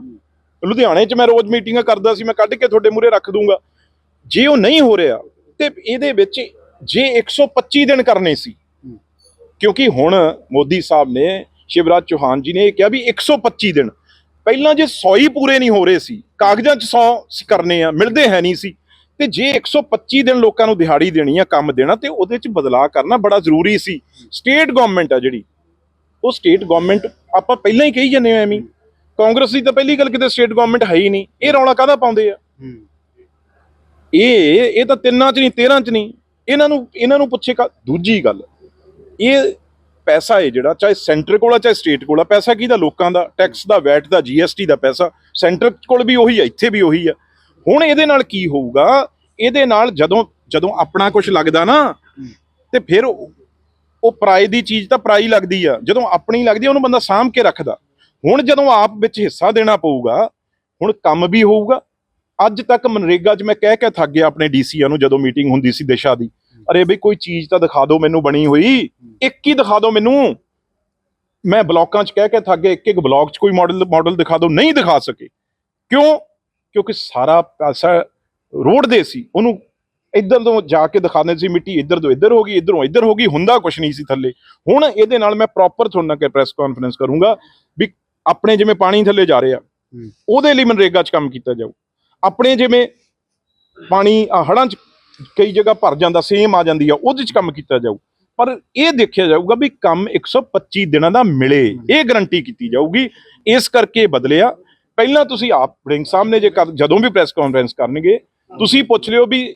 ਲੁਧਿਆਣੇ 'ਚ ਮੈਂ ਰੋਜ਼ ਮੀਟਿੰਗਾਂ ਕਰਦਾ ਸੀ ਮੈਂ ਕੱਢ ਕੇ ਤੁਹਾਡੇ ਮੂਹਰੇ ਰੱਖ ਦੂੰਗਾ। ਜੇ ਉਹ ਨਹੀਂ ਹੋ ਰਿਹਾ ਤੇ ਇਹਦੇ ਵਿੱਚ ਜੇ 125 ਦਿਨ ਕਰਨੇ ਸੀ ਕਿਉਂਕਿ ਹੁਣ ਮੋਦੀ ਸਾਹਿਬ ਨੇ ਸ਼ਿਵਰਾਜ ਚੌਹਾਨ ਜੀ ਨੇ ਇਹ ਕਿਹਾ ਵੀ 125 ਦਿਨ ਪਹਿਲਾਂ ਜੇ 100 ਹੀ ਪੂਰੇ ਨਹੀਂ ਹੋ ਰਹੇ ਸੀ ਕਾਗਜ਼ਾਂ 'ਚ 100 ਕਰਨੇ ਆ ਮਿਲਦੇ ਹੈ ਨਹੀਂ ਸੀ। ਤੇ ਜੇ 125 ਦਿਨ ਲੋਕਾਂ ਨੂੰ ਦਿਹਾੜੀ ਦੇਣੀ ਆ ਕੰਮ ਦੇਣਾ ਤੇ ਉਹਦੇ 'ਚ ਬਦਲਾਅ ਕਰਨਾ ਬੜਾ ਜ਼ਰੂਰੀ ਸੀ। ਸਟੇਟ ਗਵਰਨਮੈਂਟ ਆ ਜਿਹੜੀ ਉਹ ਸਟੇਟ ਗਵਰਨਮੈਂਟ ਆਪਾਂ ਪਹਿਲਾਂ ਹੀ ਕਹੀ ਜੰਨੇ ਆ ਐਵੇਂ। ਕਾਂਗਰਸ ਦੀ ਤਾਂ ਪਹਿਲੀ ਗੱਲ ਕਿਤੇ ਸਟੇਟ ਗਵਰਨਮੈਂਟ ਹੈ ਹੀ ਨਹੀਂ ਇਹ ਰੌਲਾ ਕਾਹਦਾ ਪਾਉਂਦੇ ਆ? ਇਹ ਇਹ ਤਾਂ ਤਿੰਨਾਂ 'ਚ ਨਹੀਂ 13 'ਚ ਨਹੀਂ ਇਹਨਾਂ ਨੂੰ ਇਹਨਾਂ ਨੂੰ ਪੁੱਛੇ ਦੂਜੀ ਗੱਲ ਇਹ ਪੈਸਾ ਹੈ ਜਿਹੜਾ ਚਾਹੇ ਸੈਂਟਰ ਕੋਲ ਆ ਚਾਹੇ ਸਟੇਟ ਕੋਲ ਆ ਪੈਸਾ ਕਿਹਦਾ? ਲੋਕਾਂ ਦਾ ਟੈਕਸ ਦਾ ਵੈਟ ਦਾ ਜੀਐਸਟੀ ਦਾ ਪੈਸਾ ਸੈਂਟਰ ਕੋਲ ਵੀ ਉਹੀ ਆ ਇੱਥੇ ਵੀ ਉਹੀ ਆ। ਹੁਣ ਇਹਦੇ ਨਾਲ ਕੀ ਹੋਊਗਾ? ਇਹਦੇ ਨਾਲ ਜਦੋਂ ਜਦੋਂ ਆਪਣਾ ਕੁਝ ਲੱਗਦਾ ਨਾ ਤੇ ਫਿਰ ਉਹ ਉਹ ਦੀ ਚੀਜ਼ ਤਾਂ ਪਰਾਈ ਲੱਗਦੀ ਆ। ਜਦੋਂ ਆਪਣੀ ਲੱਗਦੀ ਆ, ਉਹਨੂੰ ਬੰਦਾ ਸਾਂਭ ਕੇ ਰੱਖਦਾ। ਹੁਣ ਜਦੋਂ ਆਪ ਵਿੱਚ ਹਿੱਸਾ ਦੇਣਾ ਪਊਗਾ ਹੁਣ ਕੰਮ ਵੀ ਹੋਊਗਾ। ਅੱਜ ਤੱਕ ਮਨਰੇਗਾ 'ਚ ਮੈਂ ਕਹਿ ਕੇ ਥੱਕ ਗਿਆ ਆਪਣੇ ਡੀਸੀਆਂ ਨੂੰ ਜਦੋਂ ਮੀਟਿੰਗ ਹੁੰਦੀ ਸੀ ਦਿਸ਼ਾ ਦੀ। ਅਰੇ ਬਈ ਕੋਈ ਚੀਜ਼ ਤਾਂ ਦਿਖਾ ਦਿਓ ਮੈਨੂੰ ਬਣੀ ਹੋਈ। ਇੱਕ ਹੀ ਦਿਖਾ ਦਿਓ ਮੈਨੂੰ। ਮੈਂ ਬਲਾਕਾਂ 'ਚ ਕਹਿ ਕੇ ਥੱਕ ਗਿਆ ਇੱਕ ਇੱਕ ਬਲਾਕ 'ਚ ਕੋਈ ਮਾਡਲ ਮਾਡਲ ਦਿਖਾ ਦਿਓ ਨਹੀਂ ਦਿਖਾ ਸਕੇ। ਕਿਉਂ? ਕਿਉਂਕਿ ਸਾਰਾ ਪੈਸਾ ਰੋਡ ਦੇ ਸੀ। ਉਹਨੂੰ ਇੱਧਰ ਤੋਂ ਜਾ ਕੇ ਦਿਖਾਉਂਦੇ ਸੀ ਮਿੱਟੀ ਇੱਧਰ ਤੋਂ ਇੱਧਰ ਹੋ ਗਈ ਇੱਧਰੋਂ ਇੱਧਰ ਹੋ ਗਈ ਹੁੰਦਾ ਕੁਝ ਨਹੀਂ ਸੀ ਥੱਲੇ। ਹੁਣ ਇਹਦੇ ਨਾਲ ਮੈਂ ਪ੍ਰੋਪਰ ਤੁਹਾਡੇ ਨਾਲ ਪ੍ਰੈਸ ਕਾਨਫਰੰਸ ਕਰੂੰਗਾ ਵੀ ਆਪਣੇ ਜਿਵੇਂ ਪਾਣੀ ਥੱਲੇ ਜਾ ਰਿਹਾ ਉਹਦੇ ਲਈ ਮਨਰੇਗਾ 'ਚ ਕੰਮ ਕੀਤਾ ਜਾਊ। ਆਪਣੇ ਜਿਵੇਂ ਪਾਣੀ ਹੜ੍ਹਾਂ 'ਚ ਕਈ ਜਗ੍ਹਾ ਭਰ ਜਾਂਦਾ ਸੇਮ ਆ ਜਾਂਦੀ ਆ, ਉਹਦੇ 'ਚ ਕੰਮ ਕੀਤਾ ਜਾਊ। ਪਰ ਇਹ ਦੇਖਿਆ ਜਾਊਗਾ ਵੀ ਕੰਮ 125 ਦਿਨਾਂ ਦਾ ਮਿਲੇ, ਇਹ ਗਰੰਟੀ ਕੀਤੀ ਜਾਊਗੀ। ਇਸ ਕਰਕੇ ਇਹ ਬਦਲਿਆ। ਪਹਿਲਾਂ ਤੁਸੀਂ ਆਪ ਵੜਿੰਗ ਸਾਹਿਬ ਨੇ ਜੇ ਕਰ- ਜਦੋਂ ਵੀ ਪ੍ਰੈਸ ਕਾਨਫਰੰਸ ਕਰਨਗੇ, ਤੁਸੀਂ ਪੁੱਛ ਲਿਓ ਵੀ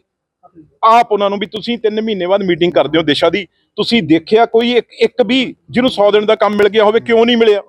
ਆਪ ਉਹਨਾਂ ਨੂੰ ਵੀ ਤੁਸੀਂ 3 ਮਹੀਨੇ ਬਾਅਦ ਮੀਟਿੰਗ ਕਰਦੇ ਹੋ ਦਿਸ਼ਾ ਦੀ। ਤੁਸੀਂ ਦੇਖਿਆ ਕੋਈ ਇੱਕ ਇੱਕ ਵੀ ਜਿਹਨੂੰ 100 ਦਿਨ ਦਾ ਕੰਮ ਮਿਲ ਗਿਆ ਹੋਵੇ, ਕਿਉਂ ਨਹੀਂ ਮਿਲਿਆ?